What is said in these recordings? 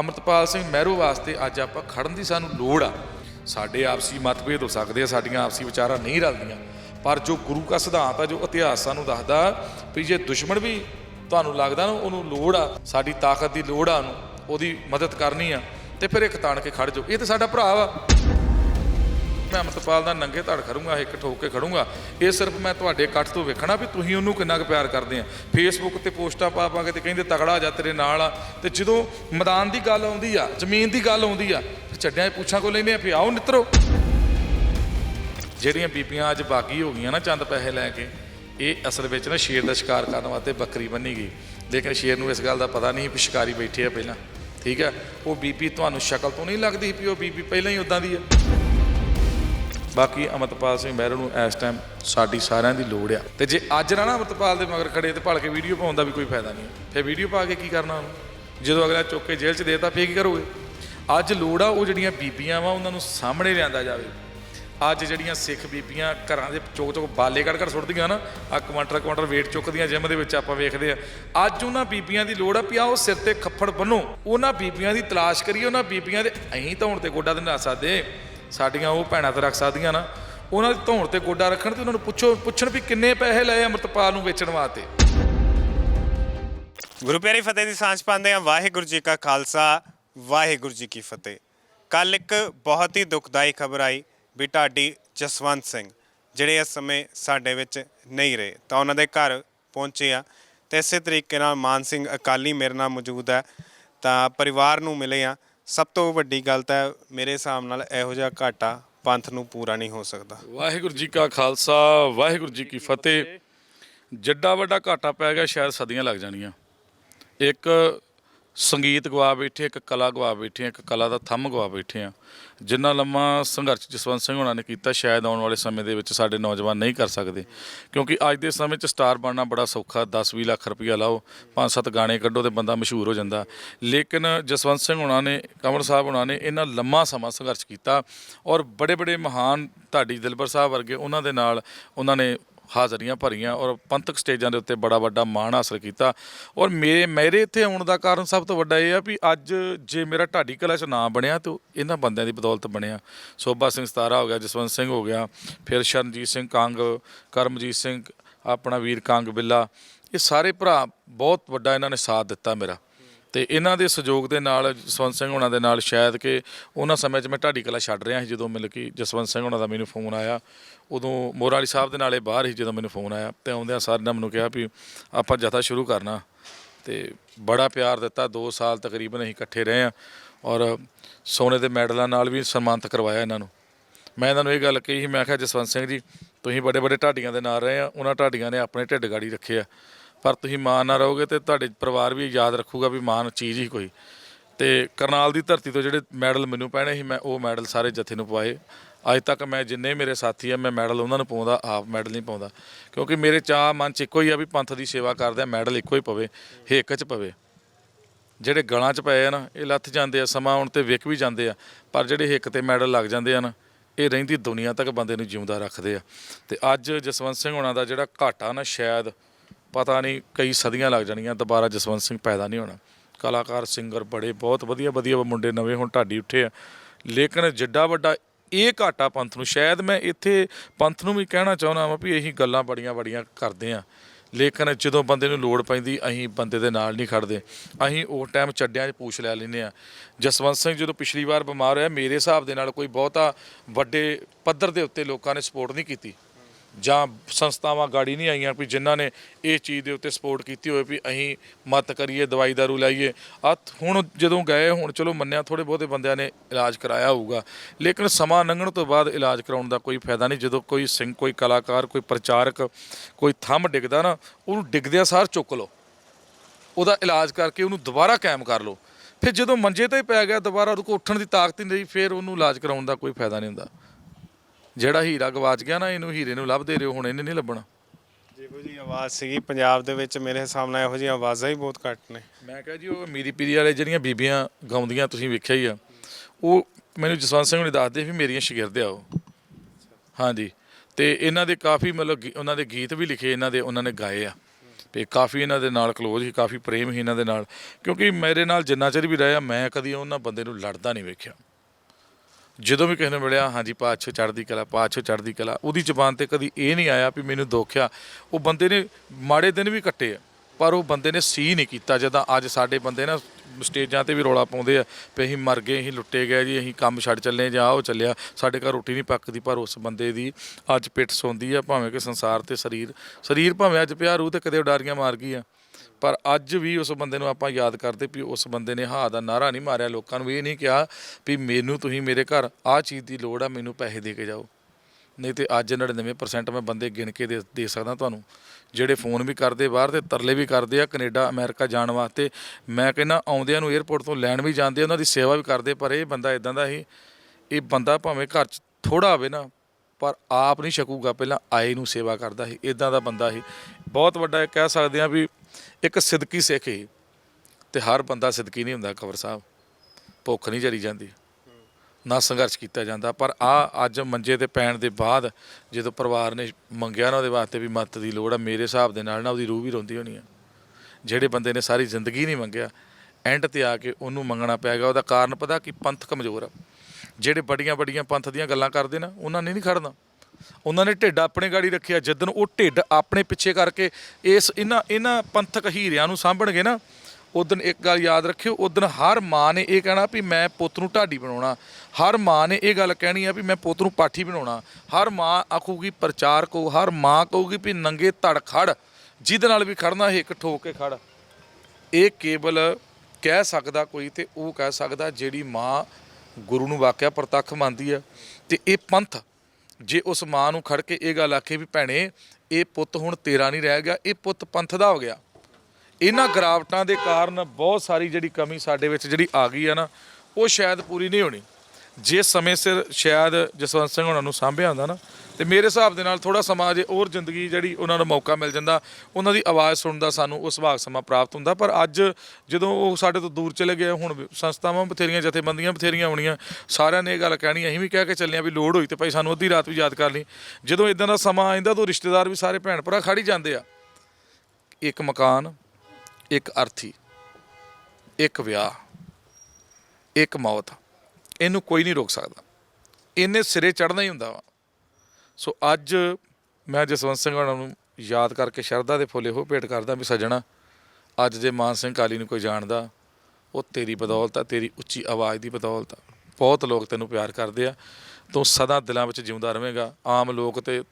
ਅਮਰਤਪਾਲ ਸਿੰਘ ਮਹਿਰੂ ਵਾਸਤੇ ਅੱਜ ਆਪਾਂ ਖੜਨ ਦੀ ਸਾਨੂੰ ਲੋੜ ਆ। ਸਾਡੇ ਆਪਸੀ ਮਤਭੇਦ ਹੋ ਸਕਦੇ ਆ, ਸਾਡੀਆਂ ਆਪਸੀ ਵਿਚਾਰਾਂ ਨਹੀਂ ਰਲਦੀਆਂ। ਪਰ ਜੋ ਗੁਰੂ ਕਾ ਸਿਧਾਂਤ ਆ, ਜੋ ਇਤਿਹਾਸ ਸਾਨੂੰ ਦੱਸਦਾ ਵੀ ਜੇ ਦੁਸ਼ਮਣ ਵੀ ਤੁਹਾਨੂੰ ਲੱਗਦਾ ਨਾ ਉਹਨੂੰ ਲੋੜ ਆ, ਸਾਡੀ ਤਾਕਤ ਦੀ ਲੋੜ ਆ ਉਹਨੂੰ, ਉਹਦੀ ਮਦਦ ਕਰਨੀ ਆ, ਤੇ ਫਿਰ ਇੱਕ ਤਾਣ ਕੇ ਖੜ ਜਾਓ। ਇਹ ਤੇ ਸਾਡਾ ਭਰਾ ਵਾ। ਮੈਂ ਅਮਰਤਪਾਲ ਦਾ ਨੰਗੇ ਧੜ ਖੜੂੰਗਾ ਇੱਕ ਠੋਕ ਕੇ ਖੜੂੰਗਾ। ਇਹ ਸਿਰਫ ਮੈਂ ਤੁਹਾਡੇ ਇਕੱਠ ਤੋਂ ਵੇਖਣਾ ਵੀ ਤੁਸੀਂ ਉਹਨੂੰ ਕਿੰਨਾ ਕੁ ਪਿਆਰ ਕਰਦੇ ਆ। ਫੇਸਬੁੱਕ ਤੇ ਪੋਸਟਾਂ ਪਾ ਪਾ ਕੇ ਤੇ ਕਹਿੰਦੇ ਤਗੜਾ ਜਾ ਤੇਰੇ ਨਾਲ ਆ। ਤੇ ਜਦੋਂ ਮੈਦਾਨ ਦੀ ਗੱਲ ਆਉਂਦੀ ਆ, ਜ਼ਮੀਨ ਦੀ ਗੱਲ ਆਉਂਦੀ ਆ, ਤੇ ਛੱਡਿਆਂ ਪੁੱਛਾਂ ਕੋ ਲੈਂਦੇ ਆ, ਫਿਰ ਆਓ ਨਿਤਰੋ। ਜਿਹੜੀਆਂ ਬੀਬੀਆਂ ਅੱਜ ਬਾਗੀ ਹੋ ਗਈਆਂ ਨਾ ਚੰਦ ਪੈਸੇ ਲੈ ਕੇ, ਇਹ ਅਸਲ ਵਿੱਚ ਨਾ ਸ਼ੇਰ ਦਾ ਸ਼ਿਕਾਰ ਕਰਨ ਵਾਸਤੇ ਬੱਕਰੀ ਬੰਨੀ ਗਈ। ਲੇਕਿਨ ਸ਼ੇਰ ਨੂੰ ਇਸ ਗੱਲ ਦਾ ਪਤਾ ਨਹੀਂ ਵੀ ਸ਼ਿਕਾਰੀ ਬੈਠੇ ਆ ਪਹਿਲਾਂ। ਠੀਕ ਹੈ ਉਹ ਬੀਬੀ ਤੁਹਾਨੂੰ ਸ਼ਕਲ ਤੋਂ ਨਹੀਂ ਲੱਗਦੀ ਵੀ ਉਹ ਬੀਬੀ ਪਹਿਲਾਂ ਹੀ ਉਦਾਂ ਦੀ ਹੈ ਬਾਕੀ ਅਮਰਤਪਾਲ ਸਿੰਘ ਮਹਿਰੂ ਨੂੰ ਇਸ ਟਾਈਮ ਸਾਡੀ ਸਾਰਿਆਂ ਦੀ ਲੋੜ ਆ। ਤੇ ਜੇ ਅੱਜ ਨਾ ਨਾ ਅਮਰਤਪਾਲ ਦੇ ਮਗਰ ਖੜੇ ਤੇ ਭਲ ਕੇ ਵੀਡੀਓ ਪਾਉਣ ਦਾ ਵੀ ਕੋਈ ਫਾਇਦਾ ਨਹੀਂ। ਫਿਰ ਵੀਡੀਓ ਪਾ ਕੇ ਕੀ ਕਰਨਾ ਉਹਨੂੰ? ਜਦੋਂ ਅਗਲਾ ਚੁੱਕ ਕੇ ਜੇਲ੍ਹ 'ਚ ਦੇਤਾ, ਫੇਰ ਕੀ ਕਰੋਗੇ? ਅੱਜ ਲੋੜ ਆ ਉਹ ਜਿਹੜੀਆਂ ਬੀਬੀਆਂ ਵਾ, ਉਹਨਾਂ ਨੂੰ ਸਾਹਮਣੇ ਲਿਆਂਦਾ ਜਾਵੇ। ਅੱਜ ਜਿਹੜੀਆਂ ਸਿੱਖ ਬੀਬੀਆਂ ਘਰਾਂ ਦੇ ਚੋਕ ਚੋਕ ਬਾਲੇ ਕੱਢ ਕੱਢ ਸੁੱਟਦੀਆਂ ਨਾ ਆ ਕਵਾਂਟਰ ਕੁਆਂਟਰ ਵੇਟ ਚੁੱਕਦੀਆਂ ਜਿਮ ਦੇ ਵਿੱਚ ਆਪਾਂ ਵੇਖਦੇ ਆ। ਅੱਜ ਉਹਨਾਂ ਬੀਬੀਆਂ ਦੀ ਲੋੜ ਆ ਵੀ ਆ ਉਹ ਸਿਰ ਤੇ ਖੱਫੜ ਬੰਨੋ। ਉਹਨਾਂ ਬੀਬੀਆਂ ਦੀ ਤਲਾਸ਼ ਕਰੀਏ, ਉਹਨਾਂ ਬੀਬੀਆਂ ਦੇ ਅਹੀਂ ਧੌਣ ਤੇ ਗੋਡਾ ਤੇ ਨਾ ਸਕਦੇ ਸਾਡੀਆਂ ਉਹ ਭੈਣਾਂ ਤੇ ਰੱਖ ਸਕਦੀਆਂ ਨਾ। ਉਹਨਾਂ ਦੀ ਧੌਣ ਤੇ ਗੋਡਾ ਰੱਖਣ ਤੇ ਉਹਨਾਂ ਨੂੰ ਪੁੱਛੋ, ਪੁੱਛਣ ਵੀ ਕਿੰਨੇ ਪੈਸੇ ਲਏ ਅੰਮ੍ਰਿਤਪਾਲ ਨੂੰ ਵੇਚਣ ਵਾਸਤੇ। ਗੁਰੂ ਪਿਆਰੀ ਫਤਿਹ ਦੀ ਸਾਂਝ ਪਾਉਂਦੇ ਆ ਵਾਹਿਗੁਰੂ ਜੀ ਕਾ ਖਾਲਸਾ, ਵਾਹਿਗੁਰੂ ਜੀ ਕੀ ਫਤਿਹ। ਕੱਲ ਇੱਕ ਬਹੁਤ ਹੀ ਦੁਖਦਾਈ ਖਬਰ ਆਈ ਵੀ ਢਾਡੀ ਜਸਵੰਤ ਸਿੰਘ, ਜਿਹੜੇ ਇਸ ਸਮੇਂ ਸਾਡੇ ਵਿੱਚ ਨਹੀਂ ਰਹੇ, ਤਾਂ ਉਹਨਾਂ ਦੇ ਘਰ ਪਹੁੰਚੇ ਆ। ਤੇ ਇਸੇ ਤਰੀਕੇ ਨਾਲ ਮਾਨ ਸਿੰਘ ਅਕਾਲੀ ਮੇਰੇ ਨਾਲ ਮੌਜੂਦ ਹੈ, ਤਾਂ ਪਰਿਵਾਰ ਨੂੰ ਮਿਲੇ ਆ। ਸਭ ਤੋਂ ਵੱਡੀ ਗੱਲ ਤਾਂ ਮੇਰੇ ਹਿਸਾਬ ਨਾਲ ਇਹੋ ਜਿਹਾ ਘਾਟਾ ਪੰਥ ਨੂੰ ਪੂਰਾ ਨਹੀਂ ਹੋ ਸਕਦਾ। ਵਾਹਿਗੁਰੂ ਜੀ ਕਾ ਖਾਲਸਾ, ਵਾਹਿਗੁਰੂ ਜੀ ਕੀ ਫਤਿਹ। ਜਿੱਡਾ ਵੱਡਾ ਘਾਟਾ ਪੈ ਗਿਆ, ਸ਼ਾਇਦ ਸਦੀਆਂ ਲੱਗ ਜਾਣੀਆਂ। ਇੱਕ ਸੰਗੀਤ ਗਵਾ ਬੈਠੇ, ਇੱਕ ਕਲਾ ਗਵਾ ਬੈਠੇ, ਇੱਕ ਕਲਾ ਦਾ ਥੰਮ ਗਵਾ ਬੈਠੇ ਆ। ਜਿੰਨਾ ਲੰਮਾ ਸੰਘਰਸ਼ ਜਸਵੰਤ ਸਿੰਘ ਹੋਣਾ ਨੇ ਕੀਤਾ, ਸ਼ਾਇਦ ਆਉਣ ਵਾਲੇ ਸਮੇਂ ਦੇ ਵਿੱਚ ਸਾਡੇ ਨੌਜਵਾਨ ਨਹੀਂ ਕਰ ਸਕਦੇ। ਕਿਉਂਕਿ ਅੱਜ ਦੇ ਸਮੇਂ 'ਚ ਸਟਾਰ ਬਣਨਾ ਬੜਾ ਸੌਖਾ 10-20 ਲੱਖ ਰੁਪਈਆ ਲਾਓ, ਪੰਜ ਸੱਤ ਗਾਣੇ ਕੱਢੋ ਤੇ ਬੰਦਾ ਮਸ਼ਹੂਰ ਹੋ ਜਾਂਦਾ। ਲੇਕਿਨ ਜਸਵੰਤ ਸਿੰਘ ਹੋਣਾ ਨੇ, ਕਮਲ ਸਾਹਿਬ ਹੋਣਾ ਨੇ ਇਹਨਾਂ ਲੰਮਾ ਸਮਾਂ ਸੰਘਰਸ਼ ਕੀਤਾ ਔਰ ਬੜੇ ਬੜੇ ਮਹਾਨ ਢਾਡੀ ਦਿਲਬਰ ਸਾਹਿਬ ਵਰਗੇ ਉਹਨਾਂ ਦੇ ਨਾਲ ਉਹਨਾਂ ਨੇ ਹਾਜ਼ਰੀਆਂ ਭਰੀਆਂ ਔਰ ਪੰਥਕ ਸਟੇਜਾਂ ਦੇ ਉੱਤੇ ਬੜਾ ਵੱਡਾ ਮਾਣ ਹਾਸਲ ਕੀਤਾ। ਔਰ ਮੇਰੇ ਮੇਰੇ ਇੱਥੇ ਆਉਣ ਦਾ ਕਾਰਨ ਸਭ ਤੋਂ ਵੱਡਾ ਇਹ ਆ ਵੀ ਅੱਜ ਜੇ ਮੇਰਾ ਢਾਡੀ ਕਲਾ 'ਚ ਨਾਂ ਬਣਿਆ ਤੇ ਉਹ ਇਹਨਾਂ ਬੰਦਿਆਂ ਦੀ ਬਦੌਲਤ ਬਣਿਆ। ਸੋਭਾ ਸਿੰਘ ਸਤਾਰਾ ਹੋ ਗਿਆ, ਜਸਵੰਤ ਸਿੰਘ ਹੋ ਗਿਆ, ਫਿਰ ਸ਼ਰਨਜੀਤ ਸਿੰਘ ਕੰਗ, ਕਰਮਜੀਤ ਸਿੰਘ, ਆਪਣਾ ਵੀਰ ਕੰਗ ਬਿੱਲਾ, ਇਹ ਸਾਰੇ ਭਰਾ ਬਹੁਤ ਵੱਡਾ ਇਹਨਾਂ ਨੇ ਸਾਥ ਦਿੱਤਾ ਮੇਰਾ। ਤੇ ਇਹਨਾਂ ਦੇ ਸਹਿਯੋਗ ਦੇ ਨਾਲ ਜਸਵੰਤ ਸਿੰਘ ਹੋਣਾ ਦੇ ਨਾਲ ਸ਼ਾਇਦ ਕਿ ਉਹਨਾਂ ਸਮੇਂ 'ਚ ਮੈਂ ਢਾਡੀ ਕਲਾ ਛੱਡ ਰਿਹਾ ਸੀ ਜਦੋਂ ਮਿਲ ਕਿ ਜਸਵੰਤ ਸਿੰਘ ਹੋਣਾ ਦਾ ਮੈਨੂੰ ਫੋਨ ਆਇਆ। ਉਦੋਂ ਮੋਰਾਲੀ ਸਾਹਿਬ ਦੇ ਨਾਲੇ ਬਾਹਰ ਸੀ ਜਦੋਂ ਮੈਨੂੰ ਫੋਨ ਆਇਆ ਤੇ ਆਉਂਦਿਆਂ ਸਾਰਿਆਂ ਨੇ ਮੈਨੂੰ ਕਿਹਾ ਵੀ ਆਪਾਂ ਜਥਾ ਸ਼ੁਰੂ ਕਰਨਾ ਤੇ ਬੜਾ ਪਿਆਰ ਦਿੱਤਾ। 2 ਸਾਲ ਤਕਰੀਬਨ ਅਸੀਂ ਇਕੱਠੇ ਰਹੇ ਆ ਔਰ ਸੋਨੇ ਦੇ ਮੈਡਲਾਂ ਨਾਲ ਵੀ ਸਨਮਾਨਿਤ ਕਰਵਾਇਆ ਇਹਨਾਂ ਨੂੰ। ਮੈਂ ਇਹਨਾਂ ਨੂੰ ਇਹ ਗੱਲ ਕਹੀ ਸੀ, ਮੈਂ ਕਿਹਾ, ਜਸਵੰਤ ਸਿੰਘ ਜੀ, ਤੁਸੀਂ ਬੜੇ ਬੜੇ ਢਾਡੀਆਂ ਦੇ ਨਾਲ ਰਹੇ ਆ, ਉਹਨਾਂ ਢਾਡੀਆਂ ਨੇ ਆਪਣੇ ਢਿੱਡ ਗਾੜੀ ਰੱਖੇ ਆ। ਪਰ ਤੁਸੀਂ ਮਾਨ ਨਾ ਰਹੋਗੇ ਤੇ ਤੁਹਾਡੇ ਪਰਿਵਾਰ ਵੀ ਯਾਦ ਰੱਖੂਗਾ ਵੀ ਮਾਨ ਚੀਜ਼ ਹੀ ਕੋਈ। ਤੇ ਕਰਨਾਲ ਦੀ ਧਰਤੀ ਤੋਂ ਜਿਹੜੇ ਮੈਡਲ ਮੈਨੂੰ ਪੈਣੇ ਸੀ, ਮੈਂ ਉਹ ਮੈਡਲ ਸਾਰੇ ਜਥੇ ਨੂੰ ਪਵਾਏ। ਅੱਜ ਤੱਕ ਮੈਂ ਜਿੰਨੇ ਮੇਰੇ ਸਾਥੀ ਆ, ਮੈਂ ਮੈਡਲ ਉਹਨਾਂ ਨੂੰ ਪਾਉਂਦਾ, ਆਪ ਮੈਡਲ ਨਹੀਂ ਪਾਉਂਦਾ। ਕਿਉਂਕਿ ਮੇਰੇ ਚਾਹ ਮਨ ਚ ਇੱਕੋ ਹੀ ਆ ਵੀ ਪੰਥ ਦੀ ਸੇਵਾ ਕਰਦੇ ਆ ਮੈਡਲ ਇੱਕੋ ਹੀ ਪਵੇ, ਹਿੱਕ ਚ ਪਵੇ। ਜਿਹੜੇ ਗਲਾਂ 'ਚ ਪਏ ਆ ਨਾ, ਇਹ ਲੱਥ ਜਾਂਦੇ ਆ, ਸਮਾਂ ਆਉਣ ਤੇ ਵਿਕ ਵੀ ਜਾਂਦੇ ਆ, ਪਰ ਜਿਹੜੇ ਹਿੱਕ ਤੇ ਮੈਡਲ ਲੱਗ ਜਾਂਦੇ ਆ ਨਾ, ਇਹ ਰਹਿੰਦੀ ਦੁਨੀਆ ਤੱਕ ਬੰਦੇ ਨੂੰ ਜਿਉਂਦਾ ਰੱਖਦੇ ਆ। ਤੇ ਅੱਜ ਜਸਵੰਤ ਸਿੰਘ ਹੋਣਾ ਦਾ ਜਿਹੜਾ ਘਾਟਾ ਨਾ, ਸ਼ਾਇਦ ਪਤਾ ਨਹੀਂ ਕਈ ਸਦੀਆਂ ਲੱਗ ਜਾਣੀਆਂ, ਦੁਬਾਰਾ ਜਸਵੰਤ ਸਿੰਘ ਪੈਦਾ ਨਹੀਂ ਹੋਣਾ। ਕਲਾਕਾਰ, ਸਿੰਗਰ ਬੜੇ, ਬਹੁਤ ਵਧੀਆ ਵਧੀਆ ਮੁੰਡੇ ਨਵੇਂ ਹੁਣ ਢਾਡੀ ਉੱਠੇ ਆ। ਲੇਕਿਨ ਜਿੱਡਾ ਵੱਡਾ ਇਹ ਘਾਟਾ ਪੰਥ ਨੂੰ, ਸ਼ਾਇਦ ਮੈਂ ਇੱਥੇ ਪੰਥ ਨੂੰ ਵੀ ਕਹਿਣਾ ਚਾਹੁੰਦਾ ਵਾਂ ਵੀ ਇਹੀ ਗੱਲਾਂ ਬੜੀਆਂ ਬੜੀਆਂ ਕਰਦੇ ਆ। ਲੇਕਿਨ ਜਦੋਂ ਬੰਦੇ ਨੂੰ ਲੋੜ ਪੈਂਦੀ, ਅਸੀਂ ਬੰਦੇ ਦੇ ਨਾਲ ਨਹੀਂ ਖੜਦੇ। ਅਸੀਂ ਉਹ ਟਾਈਮ ਚੱਡਿਆਂ 'ਚ ਪੂਛ ਲੈ ਲੈਂਦੇ ਆ। ਜਸਵੰਤ ਸਿੰਘ ਜਦੋਂ ਪਿਛਲੀ ਵਾਰ ਬਿਮਾਰ ਹੋਇਆ, ਮੇਰੇ ਹਿਸਾਬ ਦੇ ਨਾਲ ਕੋਈ ਬਹੁਤਾ ਵੱਡੇ ਪੱਧਰ ਦੇ ਉੱਤੇ ਲੋਕਾਂ ਨੇ ਸਪੋਰਟ ਨਹੀਂ ਕੀਤੀ। ਜਾਂ ਸੰਸਥਾਵਾਂ ਗਾੜੀ ਨਹੀਂ ਆਈਆਂ ਵੀ ਜਿਨ੍ਹਾਂ ਨੇ ਇਹ ਚੀਜ਼ ਦੇ ਉੱਤੇ ਸਪੋਰਟ ਕੀਤੀ ਹੋਵੇ ਵੀ ਅਸੀਂ ਮਤ ਕਰੀਏ, ਦਵਾਈ ਦਾਰੂ ਲਾਈਏ। ਆ ਹੁਣ ਜਦੋਂ ਗਏ, ਹੁਣ ਚਲੋ ਮੰਨਿਆ ਥੋੜੇ ਬਹੁਤੇ ਬੰਦਿਆਂ ਨੇ ਇਲਾਜ ਕਰਾਇਆ ਹੋਊਗਾ। ਲੇਕਿਨ ਸਮਾਂ ਲੰਘਣ ਤੋਂ ਬਾਅਦ ਇਲਾਜ ਕਰਾਉਣ ਦਾ ਕੋਈ ਫਾਇਦਾ ਨਹੀਂ। ਜਦੋਂ ਕੋਈ ਸਿੰਘ, ਕੋਈ ਕਲਾਕਾਰ, ਕੋਈ ਪ੍ਰਚਾਰਕ, ਕੋਈ ਥੰਮ ਡਿੱਗਦਾ ਨਾ, ਉਹਨੂੰ ਡਿੱਗਦਿਆਂ ਸਾਰ ਚੁੱਕ ਲਓ। ਉਹਦਾ ਇਲਾਜ ਕਰਕੇ ਉਹਨੂੰ ਦੁਬਾਰਾ ਕਾਇਮ ਕਰ ਲਓ। ਫਿਰ ਜਦੋਂ ਮੰਜੇ ਤੇ ਹੀ ਪੈ ਗਿਆ, ਦੁਬਾਰਾ ਉਹਦੇ ਕੋਲ ਉੱਠਣ ਦੀ ਤਾਕਤ ਹੀ ਨਹੀਂ ਰਹੀ, ਫਿਰ ਉਹਨੂੰ ਇਲਾਜ ਕਰਾਉਣ ਦਾ ਕੋਈ ਫਾਇਦਾ ਨਹੀਂ ਹੁੰਦਾ। ਜਿਹੜਾ ਹੀਰਾ ਗਵਾਚ ਗਿਆ ਨਾ ਇਹਨੂੰ ਹੀਰੇ ਨੂੰ ਲੱਭਦੇ ਰਹੋ ਹੁਣ ਇਹਨੇ ਨਹੀਂ ਲੱਭਣਾ। ਜਿਹੋ ਜੀ ਆਵਾਜ਼ ਸੀਗੀ ਪੰਜਾਬ ਦੇ ਵਿੱਚ ਮੇਰੇ ਹਿਸਾਬ ਨਾਲ ਇਹੋ ਜਿਹੀਆਂ ਆਵਾਜ਼ਾਂ ਹੀ ਬਹੁਤ ਘੱਟ ਨੇ। ਮੈਂ ਕਿਹਾ ਜੀ ਉਹ ਮੀਰੀ ਪੀਰੀ ਵਾਲੇ ਜਿਹੜੀਆਂ ਬੀਬੀਆਂ ਗਾਉਂਦੀਆਂ ਤੁਸੀਂ ਵੇਖਿਆ ਹੀ ਆ ਉਹ ਮੈਨੂੰ ਜਸਵੰਤ ਸਿੰਘ ਨੇ ਦੱਸਦੇ ਵੀ ਮੇਰੀਆਂ ਸ਼ਾਗਿਰਦ ਆ ਉਹ। ਹਾਂਜੀ ਤੇ ਇਹਨਾਂ ਦੇ ਕਾਫੀ ਮਤਲਬ ਉਹਨਾਂ ਦੇ ਗੀਤ ਵੀ ਲਿਖੇ ਇਹਨਾਂ ਦੇ ਉਹਨਾਂ ਨੇ ਗਾਏ ਆ। ਤੇ ਕਾਫੀ ਇਹਨਾਂ ਦੇ ਨਾਲ ਕਲੋਜ਼ ਸੀ ਕਾਫੀ ਪ੍ਰੇਮ ਸੀ ਇਹਨਾਂ ਦੇ ਨਾਲ ਕਿਉਂਕਿ ਮੇਰੇ ਨਾਲ ਜਿੰਨਾ ਚਿਰ ਵੀ ਰਿਹਾ ਮੈਂ ਕਦੀ ਉਹਨਾਂ ਬੰਦੇ ਨੂੰ ਲੜਦਾ ਨਹੀਂ ਵੇਖਿਆ। ਜਦੋਂ ਵੀ ਕਿਸੇ ਨੂੰ ਮਿਲਿਆ, ਹਾਂਜੀ ਪਾਛੋ ਚੜ੍ਹਦੀ ਕਲਾ ਪਾਛੋ ਚੜ੍ਹਦੀ ਕਲਾ। ਉਹਦੀ ਜ਼ੁਬਾਨ ਤੇ ਕਦੀ ਇਹ ਨਹੀਂ ਆਇਆ ਵੀ ਮੈਨੂੰ ਦੁੱਖ ਆ। ਉਹ ਬੰਦੇ ਨੇ ਮਾੜੇ ਦਿਨ ਵੀ ਕੱਟੇ ਆ, ਪਰ ਉਹ ਬੰਦੇ ਨੇ ਸੀ ਨਹੀਂ ਕੀਤਾ। ਜਦੋਂ ਅੱਜ ਸਾਡੇ ਬੰਦੇ ਨਾ ਸਟੇਜਾਂ ਤੇ ਵੀ ਰੋਲਾ ਪਾਉਂਦੇ ਆ ਵੀ ਅਸੀਂ ਮਰ ਗਏ, ਅਸੀਂ ਲੁੱਟੇ ਗਏ ਜੀ, ਅਸੀਂ ਕੰਮ ਛੱਡ ਚੱਲੇ ਜਾਂ ਉਹ ਚੱਲਿਆ, ਸਾਡੇ ਘਰ ਰੋਟੀ ਨਹੀਂ ਪੱਕਦੀ, ਪਰ ਉਸ ਬੰਦੇ ਦੀ ਅੱਜ ਪਿੱਠ ਸੌਂਦੀ ਆ, ਭਾਵੇਂ ਕਿ ਸੰਸਾਰ ਤੇ ਸਰੀਰ ਸਰੀਰ ਭਾਵੇਂ ਅੱਜ ਪਿਆ, ਰੂਹ ਤੇ ਕਦੇ ਉਡਾਰੀਆਂ ਮਾਰ ਗਈ ਆ। ਪਰ ਅੱਜ ਵੀ ਉਸ ਬੰਦੇ ਨੂੰ ਆਪਾਂ ਯਾਦ ਕਰਦੇ ਵੀ ਉਸ ਬੰਦੇ ਨੇ ਹਾਂ ਦਾ ਨਾਰਾ ਨਹੀਂ ਮਾਰਿਆ, ਲੋਕਾਂ ਨੂੰ ਇਹ ਨਹੀਂ ਕਿਹਾ ਵੀ ਮੈਨੂੰ ਤੁਸੀਂ ਮੇਰੇ ਘਰ ਆਹ ਚੀਜ਼ ਦੀ ਲੋੜ ਆ, ਮੈਨੂੰ ਪੈਸੇ ਦੇ ਕੇ ਜਾਓ। ਨਹੀਂ ਤੇ ਅੱਜ 99% ਮੈਂ ਬੰਦੇ ਗਿਣ ਕੇ ਦੇ ਦੇ ਸਕਦਾ ਤੁਹਾਨੂੰ। ਜਿਹੜੇ ਫੋਨ ਵੀ ਕਰਦੇ ਬਾਹਰ ਤੇ ਤਰਲੇ ਵੀ ਕਰਦੇ ਆ, ਕੈਨੇਡਾ, ਅਮਰੀਕਾ ਜਾਣ ਵਾਸਤੇ। ਮੈਂ ਕਹਿੰਦਾ ਆਉਂਦਿਆਂ ਨੂੰ 에ਅਰਪੋਰਟ ਤੋਂ ਲੈਣ ਵੀ ਜਾਂਦੇ ਉਹਨਾਂ ਦੀ ਸੇਵਾ ਵੀ ਕਰਦੇ, ਪਰ ਇਹ ਬੰਦਾ ਇਦਾਂ ਦਾ ਹੀ, ਇਹ ਬੰਦਾ ਭਾਵੇਂ ਘਰ 'ਚ ਥੋੜਾ ਹੋਵੇ ਨਾ, ਪਰ ਆਪ ਨਹੀਂ ਛਕੂਗਾ। ਪਹਿਲਾਂ ਆਏ ਨੂੰ ਸੇਵਾ ਕਰਦਾ ਸੀ ਇਦਾਂ ਦਾ ਬੰਦਾ ਸੀ। ਬਹੁਤ ਵੱਡਾ ਇਹ ਕਹਿ ਸਕਦੇ ਆ ਵੀ ਇੱਕ ਸਿਦਕੀ ਸਿੱਖ ਹੀ ਤੇ ਹਰ ਬੰਦਾ ਸਿਦਕੀ ਨਹੀਂ ਹੁੰਦਾ ਕਵਰ ਸਾਹਿਬ। ਭੁੱਖ ਨਹੀਂ ਜਰੀ ਜਾਂਦੀ। ਨਾ ਸੰਘਰਸ਼ ਕੀਤਾ ਜਾਂਦਾ। ਪਰ ਆ ਅੱਜ ਮੰਜੇ ਤੇ ਪੈਣ ਦੇ ਬਾਅਦ ਜਦੋਂ ਪਰਿਵਾਰ ਨੇ ਮੰਗਿਆ ਨਾ ਉਹਦੇ ਵਾਸਤੇ ਵੀ ਮਦਦ ਦੀ ਲੋੜ ਆ, ਮੇਰੇ ਹਿਸਾਬ ਦੇ ਨਾਲ ਨਾ ਉਹਦੀ ਰੂਹ ਵੀ ਰੋਂਦੀ ਹੋਣੀ ਆ। ਜਿਹੜੇ ਬੰਦੇ ਨੇ ਸਾਰੀ ਜ਼ਿੰਦਗੀ ਨਹੀਂ ਮੰਗਿਆ ਐਂਡ ਤੇ ਆ ਕੇ ਉਹਨੂੰ ਮੰਗਣਾ ਪੈਗਾ ਉਹਦਾ ਕਾਰਨ ਪਤਾ ਕਿ? ਪੰਥ ਕਮਜ਼ੋਰ ਆ। ਜਿਹੜੇ ਵੱਡੀਆਂ ਵੱਡੀਆਂ ਪੰਥ ਦੀਆਂ ਗੱਲਾਂ ਕਰਦੇ ਨਾ, ਉਹਨਾਂ ਨੇ ਨਹੀਂ ਖੜਨਾ। ਉਹਨਾਂ ਨੇ ਢਿੱਡ ਆਪਣੇ ਗਾੜੀ ਰੱਖਿਆ। ਜਦੋਂ ਉਹ ਢਿੱਡ ਆਪਣੇ ਪਿੱਛੇ ਕਰਕੇ ਇਸ ਇਹਨਾਂ ਇਹਨਾਂ ਪੰਥਕ ਹੀਰਿਆਂ ਨੂੰ ਸਾਂਭਣਗੇ ਨਾ, ਉਦੋਂ ਇੱਕ ਗੱਲ ਯਾਦ ਰੱਖਿਓ, ਉਦੋਂ ਹਰ ਮਾਂ ਨੇ ਇਹ ਕਹਿਣਾ ਵੀ ਮੈਂ ਪੁੱਤ ਨੂੰ ਢਾਡੀ ਬਣਾਉਣਾ। ਹਰ ਮਾਂ ਨੇ ਇਹ ਗੱਲ ਕਹਿਣੀ ਆ ਵੀ ਮੈਂ ਪੁੱਤ ਨੂੰ ਪਾਠੀ ਬਣਾਉਣਾ। ਹਰ ਮਾਂ ਆਖੂਗੀ ਪ੍ਰਚਾਰ ਕੋ ਹਰ ਮਾਂ ਕਹੂਗੀ ਵੀ ਨੰਗੇ ਧੜ ਖੜ, ਜਿਹਦੇ ਨਾਲ ਵੀ ਖੜਨਾ ਇਹ ਇੱਕ ਠੋਕ ਕੇ ਖੜ। ਇਹ ਕੇਵਲ ਕਹਿ ਸਕਦਾ ਕੋਈ ਤੇ ਉਹ ਕਹਿ ਸਕਦਾ ਜਿਹੜੀ ਮਾਂ ਗੁਰੂ ਨੂੰ ਵਾਕਿਆ ਪ੍ਰਤੱਖ ਮੰਨਦੀ ਆ। ਤੇ ਇਹ ਪੰਥ ਜੇ ਉਸ ਮਾਂ ਨੂੰ ਖੜ ਕੇ ਇਹ ਗੱਲ ਆਖੇ ਵੀ ਭੈਣੇ, ਇਹ ਪੁੱਤ ਹੁਣ ਤੇਰਾ ਨਹੀਂ ਰਹਿ ਗਿਆ, ਇਹ ਪੁੱਤ ਪੰਥ ਦਾ ਹੋ ਗਿਆ। ਇਹਨਾਂ ਗਰਾਵਟਾਂ ਦੇ ਕਾਰਨ ਬਹੁਤ ਸਾਰੀ ਜਿਹੜੀ ਕਮੀ ਸਾਡੇ ਵਿੱਚ ਜਿਹੜੀ ਆ ਗਈ ਆ ਨਾ, ਉਹ ਸ਼ਾਇਦ ਪੂਰੀ ਨਹੀਂ ਹੋਣੀ। ਜੇ ਸਮੇਂ ਸਿਰ ਸ਼ਾਇਦ ਜਸਵੰਤ ਸਿੰਘ ਉਹਨਾਂ ਨੂੰ ਸਾਂਭਿਆ ਹੁੰਦਾ ਨਾ ਤੇ ਮੇਰੇ ਹਿਸਾਬ ਦੇ ਨਾਲ ਥੋੜਾ ਸਮਾਂ ਜੇ ਹੋਰ ਜ਼ਿੰਦਗੀ ਜਿਹੜੀ ਉਹਨਾਂ ਨੂੰ ਮੌਕਾ ਮਿਲ ਜਾਂਦਾ, ਉਹਨਾਂ ਦੀ ਆਵਾਜ਼ ਸੁਣਨ ਦਾ ਸਾਨੂੰ ਉਹ ਸੁਭਾਗ ਸਮਾਂ ਪ੍ਰਾਪਤ ਹੁੰਦਾ। ਪਰ ਅੱਜ ਜਦੋਂ ਉਹ ਸਾਡੇ ਤੋਂ ਦੂਰ ਚਲੇ ਗਏ, ਹੁਣ ਸੰਸਥਾਵਾਂ ਬਥੇਰੀਆਂ, ਜਥੇਬੰਦੀਆਂ ਬਥੇਰੀਆਂ ਹੋਣੀਆਂ ਸਾਰਿਆਂ ਨੇ ਇਹ ਗੱਲ ਕਹਿਣੀ, ਅਸੀਂ ਵੀ ਕਹਿ ਕੇ ਚੱਲੇ ਆ ਵੀ ਲੋੜ ਹੋਈ ਤੇ ਭਾਈ ਸਾਨੂੰ ਅੱਧੀ ਰਾਤ ਵੀ ਯਾਦ ਕਰ ਲਈ। ਜਦੋਂ ਇਦਾਂ ਦਾ ਸਮਾਂ ਆਉਂਦਾ ਤਾਂ ਰਿਸ਼ਤੇਦਾਰ ਵੀ ਸਾਰੇ ਭੈਣ ਭਰਾ ਖੜ ਜਾਂਦੇ ਆ। ਇੱਕ ਮਕਾਨ, ਇੱਕ ਅਰਥੀ, ਇੱਕ ਵਿਆਹ, ਇੱਕ ਮੌਤ, ਇਹਨੂੰ ਕੋਈ ਨਹੀਂ ਰੋਕ ਸਕਦਾ। ਇਹਨੇ ਸਿਰੇ ਚੜਨਾ ਹੀ ਹੁੰਦਾ ਵਾ। ਸੋ ਅੱਜ ਮੈਂ ਜਸਵੰਤ ਸਿੰਘ ਹੋਣਾ ਨੂੰ ਯਾਦ ਕਰਕੇ ਸ਼ਰਧਾ ਦੇ ਫੁੱਲੇ ਹੋ ਭੇਟ ਕਰਦਾ ਵੀ ਸੱਜਣਾ, ਅੱਜ ਜੇ ਮਾਨ ਸਿੰਘ ਕਾਲੀ ਨੂੰ ਕੋਈ ਜਾਣਦਾ, ਉਹ ਤੇਰੀ ਬਦੌਲਤ ਆ, ਤੇਰੀ ਉੱਚੀ ਆਵਾਜ਼ ਦੀ ਬਦੌਲਤ ਆ। ਬਹੁਤ ਲੋਕ ਤੈਨੂੰ ਪਿਆਰ ਕਰਦੇ ਆ, ਤੂੰ ਸਦਾ ਦਿਲਾਂ ਵਿੱਚ ਜਿਉਂਦਾ ਰਵੇਂਗਾ ਆਮ ਲੋਕ ਤੇ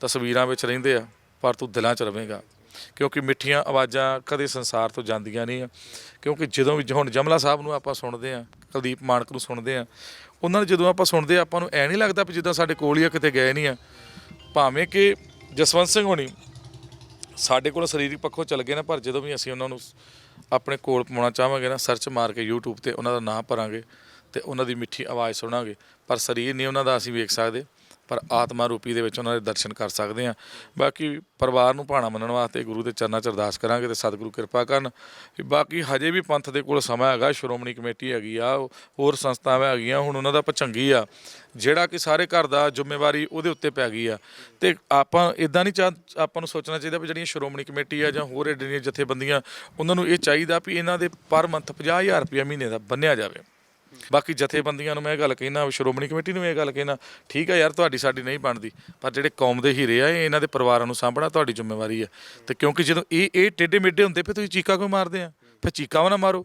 ਤਸਵੀਰਾਂ ਵਿੱਚ ਰਹਿੰਦੇ ਆ, ਪਰ ਤੂੰ ਦਿਲਾਂ 'ਚ ਰਵੇਂਗਾ ਕਿਉਂਕਿ ਮਿੱਠੀਆਂ ਆਵਾਜ਼ਾਂ ਕਦੇ ਸੰਸਾਰ ਤੋਂ ਜਾਂਦੀਆਂ ਨਹੀਂ ਆ, ਕਿਉਂਕਿ ਜਦੋਂ ਵੀ ਹੁਣ ਜਮਲਾ ਸਾਹਿਬ ਨੂੰ ਆਪਾਂ ਸੁਣਦੇ ਆ, ਕੁਲਦੀਪ ਮਾਨਕ ਨੂੰ ਸੁਣਦੇ ਆ ਉਹਨਾਂ ਨੂੰ ਜਦੋਂ ਆਪਾਂ ਸੁਣਦੇ ਆ ਆਪਾਂ ਨੂੰ ਐ ਨਹੀਂ ਲੱਗਦਾ ਵੀ ਜਿੱਦਾਂ ਸਾਡੇ ਕੋਲ ਹੀ ਆ, ਕਿਤੇ ਗਏ ਨਹੀਂ ਆ। ਭਾਵੇਂ ਕਿ ਜਸਵੰਤ ਸਿੰਘ ਹੋਣੀ ਸਾਡੇ ਕੋਲ ਸਰੀਰਕ ਪੱਖੋਂ ਚੱਲ ਗਏ ਨਾ, ਪਰ ਜਦੋਂ ਵੀ ਅਸੀਂ ਉਹਨਾਂ ਨੂੰ ਆਪਣੇ ਕੋਲ ਪਾਉਣਾ ਚਾਹਾਂਗੇ ਨਾ ਸਰਚ ਮਾਰ ਕੇ YouTube ਤੇ ਉਹਨਾਂ ਦਾ ਨਾਮ ਭਰਾਂਗੇ ਤੇ ਉਹਨਾਂ ਦੀ ਮਿੱਠੀ ਆਵਾਜ਼ ਸੁਣਾਂਗੇ। ਪਰ ਸਰੀਰ ਨਹੀਂ ਉਹਨਾਂ ਦਾ, ਅਸੀਂ ਵੇਖ ਸਕਦੇ। ਪਰ ਆਤਮਾ ਰੂਪੀ ਦੇ ਵਿੱਚ ਉਹਨਾਂ ਦੇ ਦਰਸ਼ਨ ਕਰ ਸਕਦੇ ਹਾਂ। ਬਾਕੀ ਪਰਿਵਾਰ ਨੂੰ ਭਾਣਾ ਮੰਨਣ ਵਾਸਤੇ ਗੁਰੂ ਦੇ ਚਰਨਾਂ 'ਚ ਅਰਦਾਸ ਕਰਾਂਗੇ ਤੇ ਸਤਿਗੁਰੂ ਕਿਰਪਾ ਕਰਨ। ਬਾਕੀ ਹਜੇ ਵੀ ਪੰਥ ਦੇ ਕੋਲ ਸਮਾਂ ਹੈਗਾ, ਸ਼੍ਰੋਮਣੀ ਕਮੇਟੀ ਹੈਗੀ ਆ, ਹੋਰ ਸੰਸਥਾਵਾਂ ਹੈਗੀਆਂ, ਹੁਣ ਉਹਨਾਂ ਦਾ ਪਚੰਗੀ ਆ। ਜਿਹੜਾ ਕਿ ਸਾਰੇ ਘਰ ਦਾ ਜ਼ਿੰਮੇਵਾਰੀ ਉਹਦੇ ਉੱਤੇ ਪੈ ਗਈ ਆ। ਤੇ ਆਪਾਂ ਇਦਾਂ ਨਹੀਂ ਚਾਹ, ਆਪਾਂ ਨੂੰ ਸੋਚਣਾ ਚਾਹੀਦਾ ਵੀ ਜਿਹੜੀਆਂ ਸ਼੍ਰੋਮਣੀ ਕਮੇਟੀ ਆ ਜਾਂ ਹੋਰ ਏਡੀਆਂ ਜਥੇਬੰਦੀਆਂ, ਉਹਨਾਂ ਨੂੰ ਇਹ ਚਾਹੀਦਾ ਵੀ ਇਹਨਾਂ ਦੇ ਪਰ ਮੰਥ 50000 ਰੁਪਏ ਮਹੀਨੇ ਦਾ ਬੰਨਿਆ ਜਾਵੇ। ਬਾਕੀ ਜਥੇਬੰਦੀਆਂ ਨੂੰ ਮੈਂ ਇਹ ਗੱਲ ਕਹਿਣਾ ਸ਼੍ਰੋਮਣੀ ਕਮੇਟੀ ਨੂੰ ਇਹ ਗੱਲ ਕਹਿਣਾ ਠੀਕ ਆ ਯਾਰ, ਤੁਹਾਡੀ ਸਾਡੀ ਨਹੀਂ ਬਣਦੀ, ਪਰ ਜਿਹੜੇ ਕੌਮ ਦੇ ਹੀਰੇ ਆ, ਇਹ ਇਹਨਾਂ ਦੇ ਪਰਿਵਾਰਾਂ ਨੂੰ ਸਾਂਭਣਾ ਤੁਹਾਡੀ ਜ਼ਿੰਮੇਵਾਰੀ ਹੈ ਤੇ ਕਿਉਂਕਿ ਜਦੋਂ ਇਹ ਇਹ ਟੇਢੇ ਮੇਢੇ ਹੁੰਦੇ, ਫਿਰ ਤੁਸੀਂ ਚੀਕਾ ਕਿਉਂ ਮਾਰਦੇ ਆ? ਫਿਰ ਚੀਕਾ ਵੀ ਨਾ ਮਾਰੋ।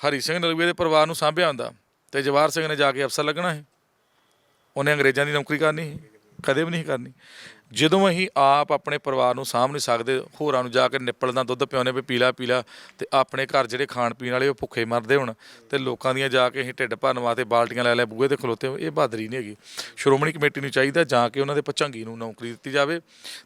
ਹਰੀ ਸਿੰਘ ਨਲੂਏ ਦੇ ਪਰਿਵਾਰ ਨੂੰ ਸਾਂਭਿਆ ਹੁੰਦਾ, ਤੇ ਜਵਾਹਰ ਸਿੰਘ ਨੇ ਜਾ ਕੇ ਅਫਸਰ ਲੱਗਣਾ ਹੈ ਉਹਨੇ ਅੰਗਰੇਜ਼ਾਂ ਦੀ ਨੌਕਰੀ ਕਰਨੀ ਸੀ, ਕਦੇ ਵੀ ਨਹੀਂ ਕਰਨੀ। ਜਦੋਂ ਅਸੀਂ ਆਪ ਆਪਣੇ ਪਰਿਵਾਰ ਨੂੰ ਸਾਂਭ ਨਹੀਂ ਸਕਦੇ ਹੋਰਾਂ ਨੂੰ ਜਾ ਕੇ ਨਿੱਪਲ ਦਾ ਦੁੱਧ ਪਿਆਉਨੇ ਵੀ ਪੀਲਾ ਪੀਲਾ ਤੇ ਆਪਣੇ ਘਰ ਜਿਹੜੇ ਖਾਣ ਪੀਣ ਵਾਲੇ ਉਹ ਭੁੱਖੇ ਮਰਦੇ ਹੁਣ ਤੇ ਲੋਕਾਂ ਦੀਆਂ ਜਾ ਕੇ ਅਸੀਂ ਢਿੱਡ ਭਰਨ ਵਾਸਤੇ ਬਾਲਟੀਆਂ ਲੈ ਲੈ ਬੂਹੇ ਤੇ ਖਲੋਤੇ ਹੋਏ, ਇਹ ਬਹਾਦਰੀ ਨਹੀਂ ਹੈਗੀ। ਸ਼੍ਰੋਮਣੀ ਕਮੇਟੀ ਨੂੰ ਚਾਹੀਦਾ ਜਾਂ ਕਿ ਉਹਨਾਂ ਦੇ ਪਚੰਗੀ ਨੂੰ ਨੌਕਰੀ ਦਿੱਤੀ ਜਾਵੇ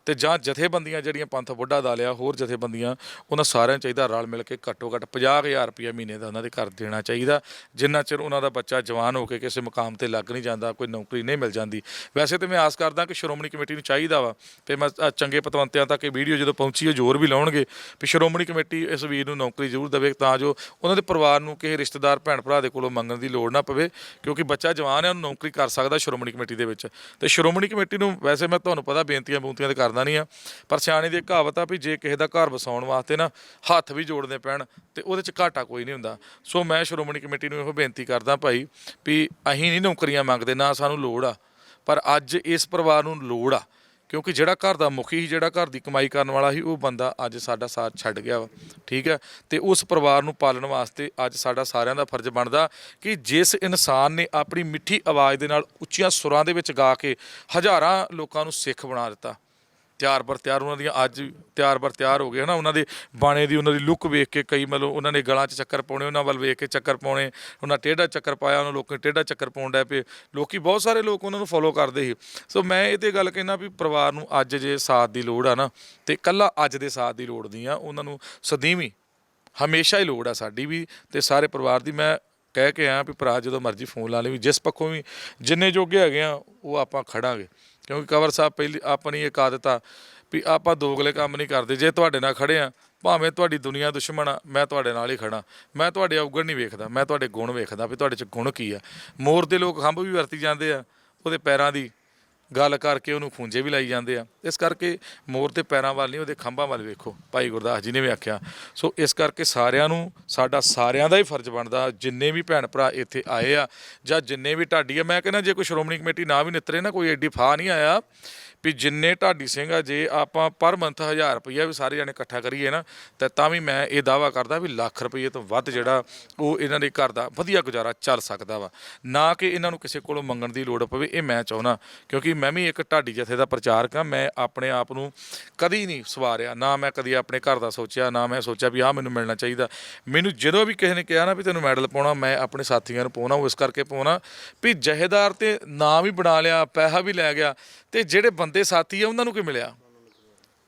ਤੇ ਜਾਂ ਜਥੇਬੰਦੀਆਂ ਜਿਹੜੀਆਂ ਪੰਥ ਬੁੱਢਾ ਦਾ ਲਿਆ ਹੋਰ ਜਥੇਬੰਦੀਆਂ ਉਹਨਾਂ ਸਾਰਿਆਂ ਨੂੰ ਚਾਹੀਦਾ ਰਲ ਮਿਲ ਕੇ ਘੱਟੋ ਘੱਟ 50000 ਰੁਪਏ ਮਹੀਨੇ ਦਾ ਉਹਨਾਂ ਦੇ ਘਰ ਦੇਣਾ ਚਾਹੀਦਾ। ਜਿੰਨਾ ਚਿਰ ਉਹਨਾਂ ਦਾ ਬੱਚਾ ਜਵਾਨ ਹੋ ਕੇ ਕਿਸੇ ਮੁਕਾਮ ਤੇ ਲੱਗ ਨਹੀਂ ਜਾਂਦਾ ਕੋਈ ਨੌਕਰੀ ਨਹੀਂ ਮਿਲ ਜਾਂਦੀ। ਵੈਸੇ ਤੇ ਮੈਂ ਆਸ ਕਰਦਾ ਕਿ ਸ਼੍ਰੋਮਣੀ ਕਮੇਟੀ ਨੂੰ ਚਾਹੀਦਾ ਚਾਹੀਦਾ ਵਾ। ਤੇ ਮੈਂ ਅ, ਚੰਗੇ ਪਤਵੰਤਿਆਂ ਤੱਕ ਇਹ ਵੀਡੀਓ ਜਦੋਂ ਪਹੁੰਚੀ ਹੈ ਜ਼ੋਰ ਵੀ ਲਾਉਣਗੇ। ਵੀ ਸ਼੍ਰੋਮਣੀ ਕਮੇਟੀ ਇਸ ਵੀਰ ਨੂੰ ਨੌਕਰੀ ਜ਼ਰੂਰ ਦੇਵੇ ਤਾਂ ਜੋ ਉਹਨਾਂ ਦੇ ਪਰਿਵਾਰ ਨੂੰ ਕਿਸੇ ਰਿਸ਼ਤੇਦਾਰ ਭੈਣ ਭਰਾ ਦੇ ਕੋਲੋਂ ਮੰਗਣ ਦੀ ਲੋੜ ਨਾ ਪਵੇ ਕਿਉਂਕਿ ਬੱਚਾ ਜਵਾਨ ਹੈ ਉਹਨੂੰ ਨੌਕਰੀ ਕਰ ਸਕਦਾ ਸ਼੍ਰੋਮਣੀ ਕਮੇਟੀ ਦੇ ਵਿੱਚ। ਤੇ ਸ਼੍ਰੋਮਣੀ ਕਮੇਟੀ ਨੂੰ ਵੈਸੇ ਮੈਂ ਤੁਹਾਨੂੰ ਪਤਾ ਬੇਨਤੀਆਂ ਬੂੰਤੀਆਂ ਤੇ ਕਰਦਾ ਨਹੀਂ ਆ ਪਰ ਸਿਆਣੇ ਦੀ ਇੱਕ ਕਹਾਵਤ ਆ ਵੀ ਜੇ ਕਿਸੇ ਦਾ ਘਰ ਵਸਾਉਣ ਵਾਸਤੇ ਨਾ ਹੱਥ ਵੀ ਜੋੜਨੇ ਪੈਣ ਤੇ ਉਹਦੇ ਚ ਘਾਟਾ ਕੋਈ ਨਹੀਂ ਹੁੰਦਾ। ਸੋ ਮੈਂ ਸ਼੍ਰੋਮਣੀ ਕਮੇਟੀ ਨੂੰ ਇਹੋ ਬੇਨਤੀ ਕਰਦਾ ਭਾਈ ਵੀ ਅਸੀਂ ਨਹੀਂ ਨੌਕਰੀਆਂ ਮੰਗਦੇ ਨਾ ਸਾਨੂੰ ਲੋੜ ਆ ਪਰ ਅੱਜ ਇਸ ਪਰਿਵਾਰ ਨੂੰ ਲੋੜ ਆ। ਕਿਉਂਕਿ ਜਿਹੜਾ ਘਰ ਦਾ ਮੁਖੀ ਸੀ, ਜਿਹੜਾ ਘਰ ਦੀ ਕਮਾਈ ਕਰਨ ਵਾਲਾ ਸੀ, ਉਹ ਬੰਦਾ ਅੱਜ ਸਾਡਾ ਸਾਥ ਛੱਡ ਗਿਆ ਵਾ, ਠੀਕ ਹੈ? ਤੇ ਉਸ ਪਰਿਵਾਰ ਨੂੰ ਪਾਲਣ ਵਾਸਤੇ ਅੱਜ ਸਾਡਾ ਸਾਰਿਆਂ ਦਾ ਫਰਜ਼ ਬਣਦਾ ਕਿ ਜਿਸ ਇਨਸਾਨ ਨੇ ਆਪਣੀ ਮਿੱਠੀ ਆਵਾਜ਼ ਦੇ ਨਾਲ ਉੱਚੀਆਂ ਸੁਰਾਂ ਦੇ ਵਿੱਚ ਗਾ ਕੇ ਹਜ਼ਾਰਾਂ ਲੋਕਾਂ ਨੂੰ ਸਿੱਖ ਬਣਾ ਦਿੱਤਾ। ਤਿਆਰ ਬਰ ਤਿਆਰ, ਉਹਨਾਂ ਦੀਆਂ ਅੱਜ ਤਿਆਰ ਬਰ ਤਿਆਰ ਹੋ ਗਏ, ਹਨਾ? ਉਹਨਾਂ ਦੇ ਬਾਣੇ ਦੀ ਉਹਨਾਂ ਦੀ ਲੁੱਕ ਵੇਖ ਕੇ ਕਈ ਮਤਲਬ ਉਹਨਾਂ ਨੇ ਗਲਾਂ 'ਚ ਚੱਕਰ ਪਾਉਣੇ, ਉਹਨਾਂ ਵੱਲ ਵੇਖ ਕੇ ਚੱਕਰ ਪਾਉਣੇ, ਉਹਨਾਂ ਟੇਢਾ ਚੱਕਰ ਪਾਇਆ, ਉਹਨਾਂ ਲੋਕਾਂ ਨੇ ਟੇਢਾ ਚੱਕਰ ਪਾਉਣ ਡੈ ਪਏ। ਲੋਕੀ ਬਹੁਤ ਸਾਰੇ ਲੋਕ ਉਹਨਾਂ ਨੂੰ ਫੋਲੋ ਕਰਦੇ ਸੀ। ਸੋ ਮੈਂ ਇਹ ਤੇ ਗੱਲ ਕਹਿਣਾ ਵੀ ਪਰਿਵਾਰ ਨੂੰ ਅੱਜ ਜੇ ਸਾਥ ਦੀ ਲੋੜ ਆ ਨਾ, ਤੇ ਕੱਲਾ ਅੱਜ ਦੇ ਸਾਥ ਦੀ ਲੋੜ ਨਹੀਂ ਆ, ਉਹਨਾਂ ਨੂੰ ਸਦੀਵੀ ਹਮੇਸ਼ਾ ਹੀ ਲੋੜ ਆ ਸਾਡੀ ਵੀ ਤੇ ਸਾਰੇ ਪਰਿਵਾਰ ਦੀ। ਮੈਂ ਕਹਿ ਕੇ ਆਇਆ ਵੀ ਭਰਾ ਜਦੋਂ ਮਰਜ਼ੀ ਫੋਨ ਲਾ ਲਈ ਵੀ, ਜਿਸ ਪੱਖੋਂ ਵੀ ਜਿੰਨੇ ਜੋਗੇ ਹੈਗੇ ਆ, ਉਹ ਆਪਾਂ ਖੜਾਂਗੇ। ਕਿਉਂਕਿ ਕਵਰ ਸਾਹਿਬ ਪਹਿਲੀ ਆਪਣੀ ਇੱਕ ਆਦਤ ਆ ਵੀ ਆਪਾਂ ਦੋਗਲੇ ਕੰਮ ਨਹੀਂ ਕਰਦੇ। ਜੇ ਤੁਹਾਡੇ ਨਾਲ ਖੜੇ ਆ, ਭਾਵੇਂ ਤੁਹਾਡੀ ਦੁਨੀਆ ਦੁਸ਼ਮਣ ਆ, ਮੈਂ ਤੁਹਾਡੇ ਨਾਲ ਹੀ ਖੜਾ। ਮੈਂ ਤੁਹਾਡੇ ਔਗਣ ਨਹੀਂ ਵੇਖਦਾ, ਮੈਂ ਤੁਹਾਡੇ ਗੁਣ ਵੇਖਦਾ ਵੀ ਤੁਹਾਡੇ ਚ ਗੁਣ ਕੀ ਆ। ਮੋਰ ਦੇ ਲੋਕ ਖੰਭ ਵੀ ਵਰਤੀ ਜਾਂਦੇ ਆ ਉਹਦੇ ਪੈਰਾਂ ਦੀ। ਗੱਲ ਕਰਕੇ ਉਹਨੂੰ ਖੂੰਜੇ ਵੀ ਲਾਈ ਜਾਂਦੇ ਆ। ਇਸ ਕਰਕੇ ਮੋਰ ਦੇ ਪੈਰਾਂ ਵੱਲ ਨਹੀਂ, ਉਹਦੇ ਖੰਭਾਂ ਵੱਲ ਵੇਖੋ। ਭਾਈ ਗੁਰਦਾਸ ਜੀ ਨੇ ਵੀ ਆਖਿਆ। ਸੋ ਇਸ ਕਰਕੇ ਸਾਰਿਆਂ ਨੂੰ, ਸਾਡਾ ਸਾਰਿਆਂ ਦਾ ਹੀ ਫਰਜ਼ ਬਣਦਾ, ਜਿੰਨੇ ਵੀ ਭੈਣ ਭਰਾ ਇੱਥੇ ਆਏ ਆ ਜਾਂ ਜਿੰਨੇ ਵੀ ਢਾਡੀ ਆ। ਮੈਂ ਕਹਿੰਦਾ, ਜੇ ਕੋਈ ਸ਼੍ਰੋਮਣੀ ਕਮੇਟੀ ਨਾ ਵੀ ਨਿਤਰੇ ਨਾ, ਕੋਈ ਐਡੀ ਫਾਹ ਨਹੀਂ ਆਇਆ। ਵੀ ਜਿੰਨੇ ਢਾਡੀ ਸਿੰਘ ਆ, ਜੇ ਆਪਾਂ ਪਰ ਮੰਥ 1000 ਰੁਪਈਆ ਵੀ ਸਾਰੇ ਜਣੇ ਇਕੱਠਾ ਕਰੀਏ ਨਾ, ਤੇ ਤਾਂ ਵੀ ਮੈਂ ਇਹ ਦਾਵਾ ਕਰਦਾ ਵੀ ਲੱਖ ਰੁਪਈਏ ਤੋਂ ਵੱਧ ਜਿਹੜਾ ਉਹ ਇਹਨਾਂ ਦੇ ਘਰ ਦਾ ਵਧੀਆ ਗੁਜ਼ਾਰਾ ਚੱਲ ਸਕਦਾ ਵਾ। ਨਾ ਕਿ ਇਹਨਾਂ ਨੂੰ ਕਿਸੇ ਕੋਲੋਂ ਮੰਗਣ ਦੀ ਲੋੜ ਪਵੇ, ਇਹ ਮੈਂ ਚਾਹੁੰਦਾ, ਕਿਉਂਕਿ ਮੈਂ ਵੀ ਇੱਕ ਢਾਡੀ ਜਥੇ ਦਾ ਪ੍ਰਚਾਰਕ ਹਾਂ ਮੈਂ ਆਪਣੇ ਆਪ ਨੂੰ ਕਦੀ ਨਹੀਂ ਸਵਾਰਿਆ, ਨਾ ਮੈਂ ਕਦੀ ਆਪਣੇ ਘਰ ਦਾ ਸੋਚਿਆ, ਨਾ ਮੈਂ ਸੋਚਿਆ ਵੀ ਆਹ ਮੈਨੂੰ ਮਿਲਣਾ ਚਾਹੀਦਾ। ਮੈਨੂੰ ਜਦੋਂ ਵੀ ਕਿਸੇ ਨੇ ਕਿਹਾ ਨਾ ਵੀ ਤੈਨੂੰ ਮੈਡਲ ਪਾਉਣਾ, ਮੈਂ ਆਪਣੇ ਸਾਥੀਆਂ ਨੂੰ ਪਾਉਣਾ, ਉਹ ਇਸ ਕਰਕੇ ਪਾਉਣਾ, ਵੀ ਜਹੇਦਾਰ ਤੇ ਨਾਂ ਵੀ ਬਣਾ ਲਿਆ, ਪੈਸਾ ਵੀ ਲੈ ਗਿਆ ਤੇ ਜਿਹੜੇ ਬੰਦੇ ਸਾਥੀ ਆ ਉਹਨਾਂ ਨੂੰ ਕੀ ਮਿਲਿਆ?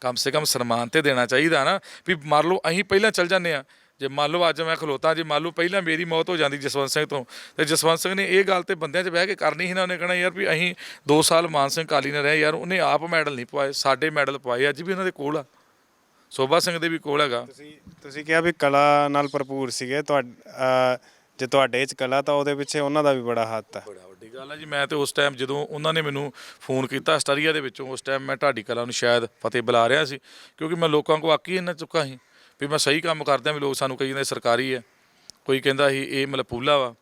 ਕਮ ਸੇ ਕਮ ਸਨਮਾਨ ਤੇ ਦੇਣਾ ਚਾਹੀਦਾ ਨਾ ਵੀ ਮੰਨ ਲਓ ਅਸੀਂ ਪਹਿਲਾਂ ਚੱਲ ਜਾਂਦੇ ਆ ਜੇ ਮੰਨ ਲਓ ਅੱਜ ਮੈਂ ਖਲੋਤਾ ਜੇ ਮੰਨ ਲਓ ਪਹਿਲਾਂ ਮੇਰੀ ਮੌਤ ਹੋ ਜਾਂਦੀ ਜਸਵੰਤ ਸਿੰਘ ਤੋਂ ਤੇ ਜਸਵੰਤ ਸਿੰਘ ਨੇ ਇਹ ਗੱਲ ਤੇ ਬੰਦਿਆਂ 'ਚ ਬਹਿ ਕੇ ਕਰਨੀ ਸੀ ਨਾ ਉਹਨੇ ਕਹਣਾ ਯਾਰ ਵੀ ਅਸੀਂ 2 ਸਾਲ ਮਾਨ ਸਿੰਘ ਕਾਲੀ ਨਾਲ ਰਹੇ ਯਾਰ ਉਹਨੇ ਆਪ ਮੈਡਲ ਨਹੀਂ ਪਵਾਏ ਸਾਡੇ ਮੈਡਲ ਪਵਾਏ ਅੱਜ ਵੀ ਉਹਨਾਂ ਦੇ ਕੋਲ ਆ। ਸੋਭਾ ਸਿੰਘ ਦੇ ਵੀ ਕੋਲ ਹੈਗਾ। ਤੁਸੀਂ ਤੁਸੀਂ ਕਿਹਾ ਵੀ ਕਲਾ ਨਾਲ ਭਰਪੂਰ ਸੀਗੇ ਤੁਹਾਡ ਜੇ ਤੁਹਾਡੇ 'ਚ ਕਲਾ ਤਾਂ ਉਹਦੇ ਪਿੱਛੇ ਉਹਨਾਂ ਦਾ ਵੀ ਬੜਾ ਹੱਥ ਆ। ਗੱਲ ਹੈ ਜੀ, ਮੈਂ ਤੇ ਉਸ ਟਾਈਮ ਜਦੋਂ ਉਹਨਾਂ ਨੇ ਮੈਨੂੰ ਫੋਨ ਕੀਤਾ ਸਟਰੀਆ ਦੇ ਵਿੱਚੋਂ, ਉਸ ਟਾਈਮ ਮੈਂ ਢਾਡੀ ਕਲਾ ਨੂੰ ਸ਼ਾਇਦ ਫਤਿਹ ਬੁਲਾ ਰਿਹਾ ਸੀ, ਕਿਉਂਕਿ ਮੈਂ ਲੋਕਾਂ ਕੋ ਆਕੀ ਇੰਨਾ ਚੁੱਕਾ ਸੀ ਵੀ ਮੈਂ ਸਹੀ ਕੰਮ ਕਰਦਾ ਵੀ ਲੋਕ ਸਾਨੂੰ ਕਹੀ ਜਾਂਦੇ ਸਰਕਾਰੀ ਹੈ। ਕੋਈ ਕਹਿੰਦਾ ਸੀ, ਇਹ ਮਲਪੂਲਾ ਵਾ।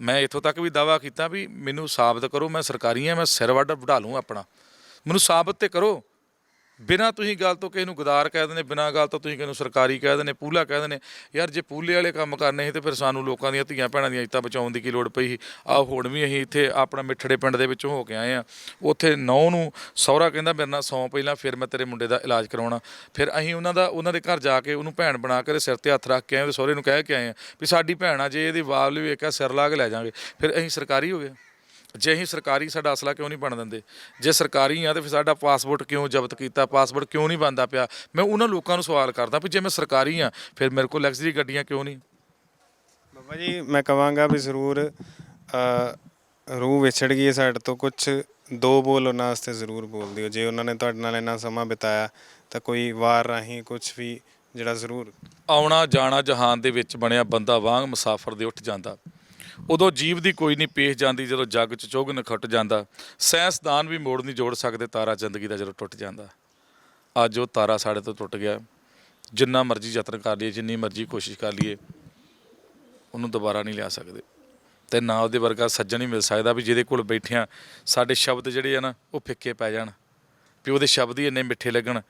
ਮੈਂ ਇੱਥੋਂ ਤੱਕ ਵੀ ਦਾਵਾ ਕੀਤਾ ਵੀ ਮੈਨੂੰ ਸਾਬਤ ਕਰੋ, ਮੈਂ ਸਰਕਾਰੀ ਹਾਂ, ਮੈਂ ਸਿਰ ਵੱਢ ਵਢਾ ਲੂੰ ਆਪਣਾ। ਮੈਨੂੰ ਸਾਬਤ ਤੇ ਕਰੋ। ਬਿਨਾਂ ਤੁਸੀਂ ਗੱਲ ਤੋਂ ਕਿਸੇ ਨੂੰ ਗਦਾਰ ਕਹਿ ਦਿੰਦੇ, ਬਿਨਾਂ ਗੱਲ ਤੋਂ ਤੁਸੀਂ ਕਿਸੇ ਨੂੰ ਸਰਕਾਰੀ ਕਹਿ ਦਿੰਦੇ, ਪੂਲਾ ਕਹਿ ਦਿੰਦੇ, ਯਾਰ ਜੇ ਪੂਲੇ ਵਾਲੇ ਕੰਮ ਕਰਨੇ ਸੀ ਤੇ ਫਿਰ ਸਾਨੂੰ ਲੋਕਾਂ ਦੀਆਂ ਧੀਆਂ ਭੈਣਾਂ ਦੀਆਂ ਇੱਜ਼ਤਾਂ ਬਚਾਉਣ ਦੀ ਕੀ ਲੋੜ ਪਈ ਸੀ? ਆ ਹੁਣ ਵੀ ਅਸੀਂ ਇੱਥੇ ਆਪਣਾ ਮਿੱਠੜੇ ਪਿੰਡ ਦੇ ਵਿੱਚੋਂ ਹੋ ਕੇ ਆਏ ਆ ਉੱਥੇ ਨੌ ਨੂੰ ਸਹੁਰਾ ਕਹਿੰਦਾ, ਮੇਰੇ ਨਾਲ ਸੌ ਪਹਿਲਾਂ, ਫਿਰ ਮੈਂ ਤੇਰੇ ਮੁੰਡੇ ਦਾ ਇਲਾਜ ਕਰਾਉਣਾ। ਫਿਰ ਅਸੀਂ ਉਹਨਾਂ ਦਾ, ਉਹਨਾਂ ਦੇ ਘਰ ਜਾ ਕੇ ਉਹਨੂੰ ਭੈਣ ਬਣਾ ਕੇ ਸਿਰ ਤੇ ਹੱਥ ਰੱਖ ਕੇ ਆਏ ਤੇ ਸਹੁਰੇ ਨੂੰ ਕਹਿ ਕੇ ਆਏ ਆ ਵੀ ਸਾਡੀ ਭੈਣ ਆ, ਜੇ ਇਹਦੀ ਵਾਲ ਵੀ ਵੇਖਿਆ, ਸਿਰ ਲਾ ਕੇ ਲੈ ਜਾਾਂਗੇ। ਫਿਰ ਅਸੀਂ ਸਰਕਾਰੀ ਹੋ ਗਏ। ਜੇ ਅਸੀਂ ਸਰਕਾਰੀ ਸਾਡਾ ਅਸਲਾ ਕਿਉਂ ਨਹੀਂ ਬਣ ਦਿੰਦੇ? ਜੇ ਸਰਕਾਰੀ ਆ ਤੇ ਫਿਰ ਸਾਡਾ ਪਾਸਪੋਰਟ ਕਿਉਂ ਜ਼ਬਤ ਕੀਤਾ? ਪਾਸਪੋਰਟ ਕਿਉਂ ਨਹੀਂ ਬਣਦਾ ਪਿਆ? ਮੈਂ ਉਹਨਾਂ ਲੋਕਾਂ ਨੂੰ ਸਵਾਲ ਕਰਦਾ ਵੀ ਜੇ ਮੈਂ ਸਰਕਾਰੀ ਆ ਫਿਰ ਮੇਰੇ ਕੋਲ ਲਗਜ਼ਰੀ ਗੱਡੀਆਂ ਕਿਉਂ ਨਹੀਂ? ਬਾਬਾ ਜੀ ਮੈਂ ਕਵਾਂਗਾ ਵੀ ਜ਼ਰੂਰ ਰੂਹ ਵਿਛੜ ਗਈ ਸਾਡੇ ਤੋਂ ਕੁਝ ਦੋ ਬੋਲ ਉਹਨਾਂ ਵਾਸਤੇ ਜ਼ਰੂਰ ਬੋਲ ਦਿਓ। ਜੇ ਉਹਨਾਂ ਨੇ ਤੁਹਾਡੇ ਨਾਲ ਇੰਨਾ ਸਮਾਂ ਬਿਤਾਇਆ ਤਾਂ ਕੋਈ ਵਾਰ ਰਾਹੀਂ ਕੁਝ ਵੀ ਜਿਹੜਾ ਜ਼ਰੂਰ ਆਉਣਾ ਜਾਣਾ ਜਹਾਨ ਦੇ ਵਿੱਚ ਬਣਿਆ ਬੰਦਾ ਵਾਂਗ ਮੁਸਾਫਰ ਦੇ ਉੱਠ ਜਾਂਦਾ। ਉਦੋਂ ਜੀਵ ਦੀ ਕੋਈ ਨਹੀਂ ਪੇਸ਼ ਜਾਂਦੀ, ਜਦੋਂ ਜੱਗ 'ਚ ਚੁਗਨ ਖੁੱਟ ਜਾਂਦਾ। ਸੈਂਸਦਾਨ ਵੀ ਮੋੜ ਨਹੀਂ ਜੋੜ ਸਕਦੇ, ਤਾਰਾ ਜ਼ਿੰਦਗੀ ਦਾ ਜਦੋਂ ਟੁੱਟ ਜਾਂਦਾ। ਅੱਜ ਉਹ ਤਾਰਾ ਸਾਡੇ ਤੋਂ ਟੁੱਟ ਗਿਆ। ਜਿੰਨਾ ਮਰਜ਼ੀ ਯਤਨ ਕਰ ਲਈਏ, ਜਿੰਨੀ ਮਰਜ਼ੀ ਕੋਸ਼ਿਸ਼ ਕਰ ਲਈਏ, ਉਹਨੂੰ ਦੁਬਾਰਾ ਨਹੀਂ ਲਿਆ ਸਕਦੇ। ਤੇ ਨਾ ਉਹਦੇ ਵਰਗਾ ਸੱਜਣ ਹੀ ਮਿਲ ਸਕਦਾ ਵੀ ਜਿਹਦੇ ਕੋਲ ਬੈਠਿਆਂ ਸਾਡੇ ਸ਼ਬਦ ਜਿਹੜੇ ਆ ਨਾ, ਉਹ ਫਿੱਕੇ ਪੈ ਜਾਣ। ਵੀ ਉਹਦੇ ਸ਼ਬਦ ਹੀ ਇੰਨੇ ਮਿੱਠੇ ਲੱਗਣ।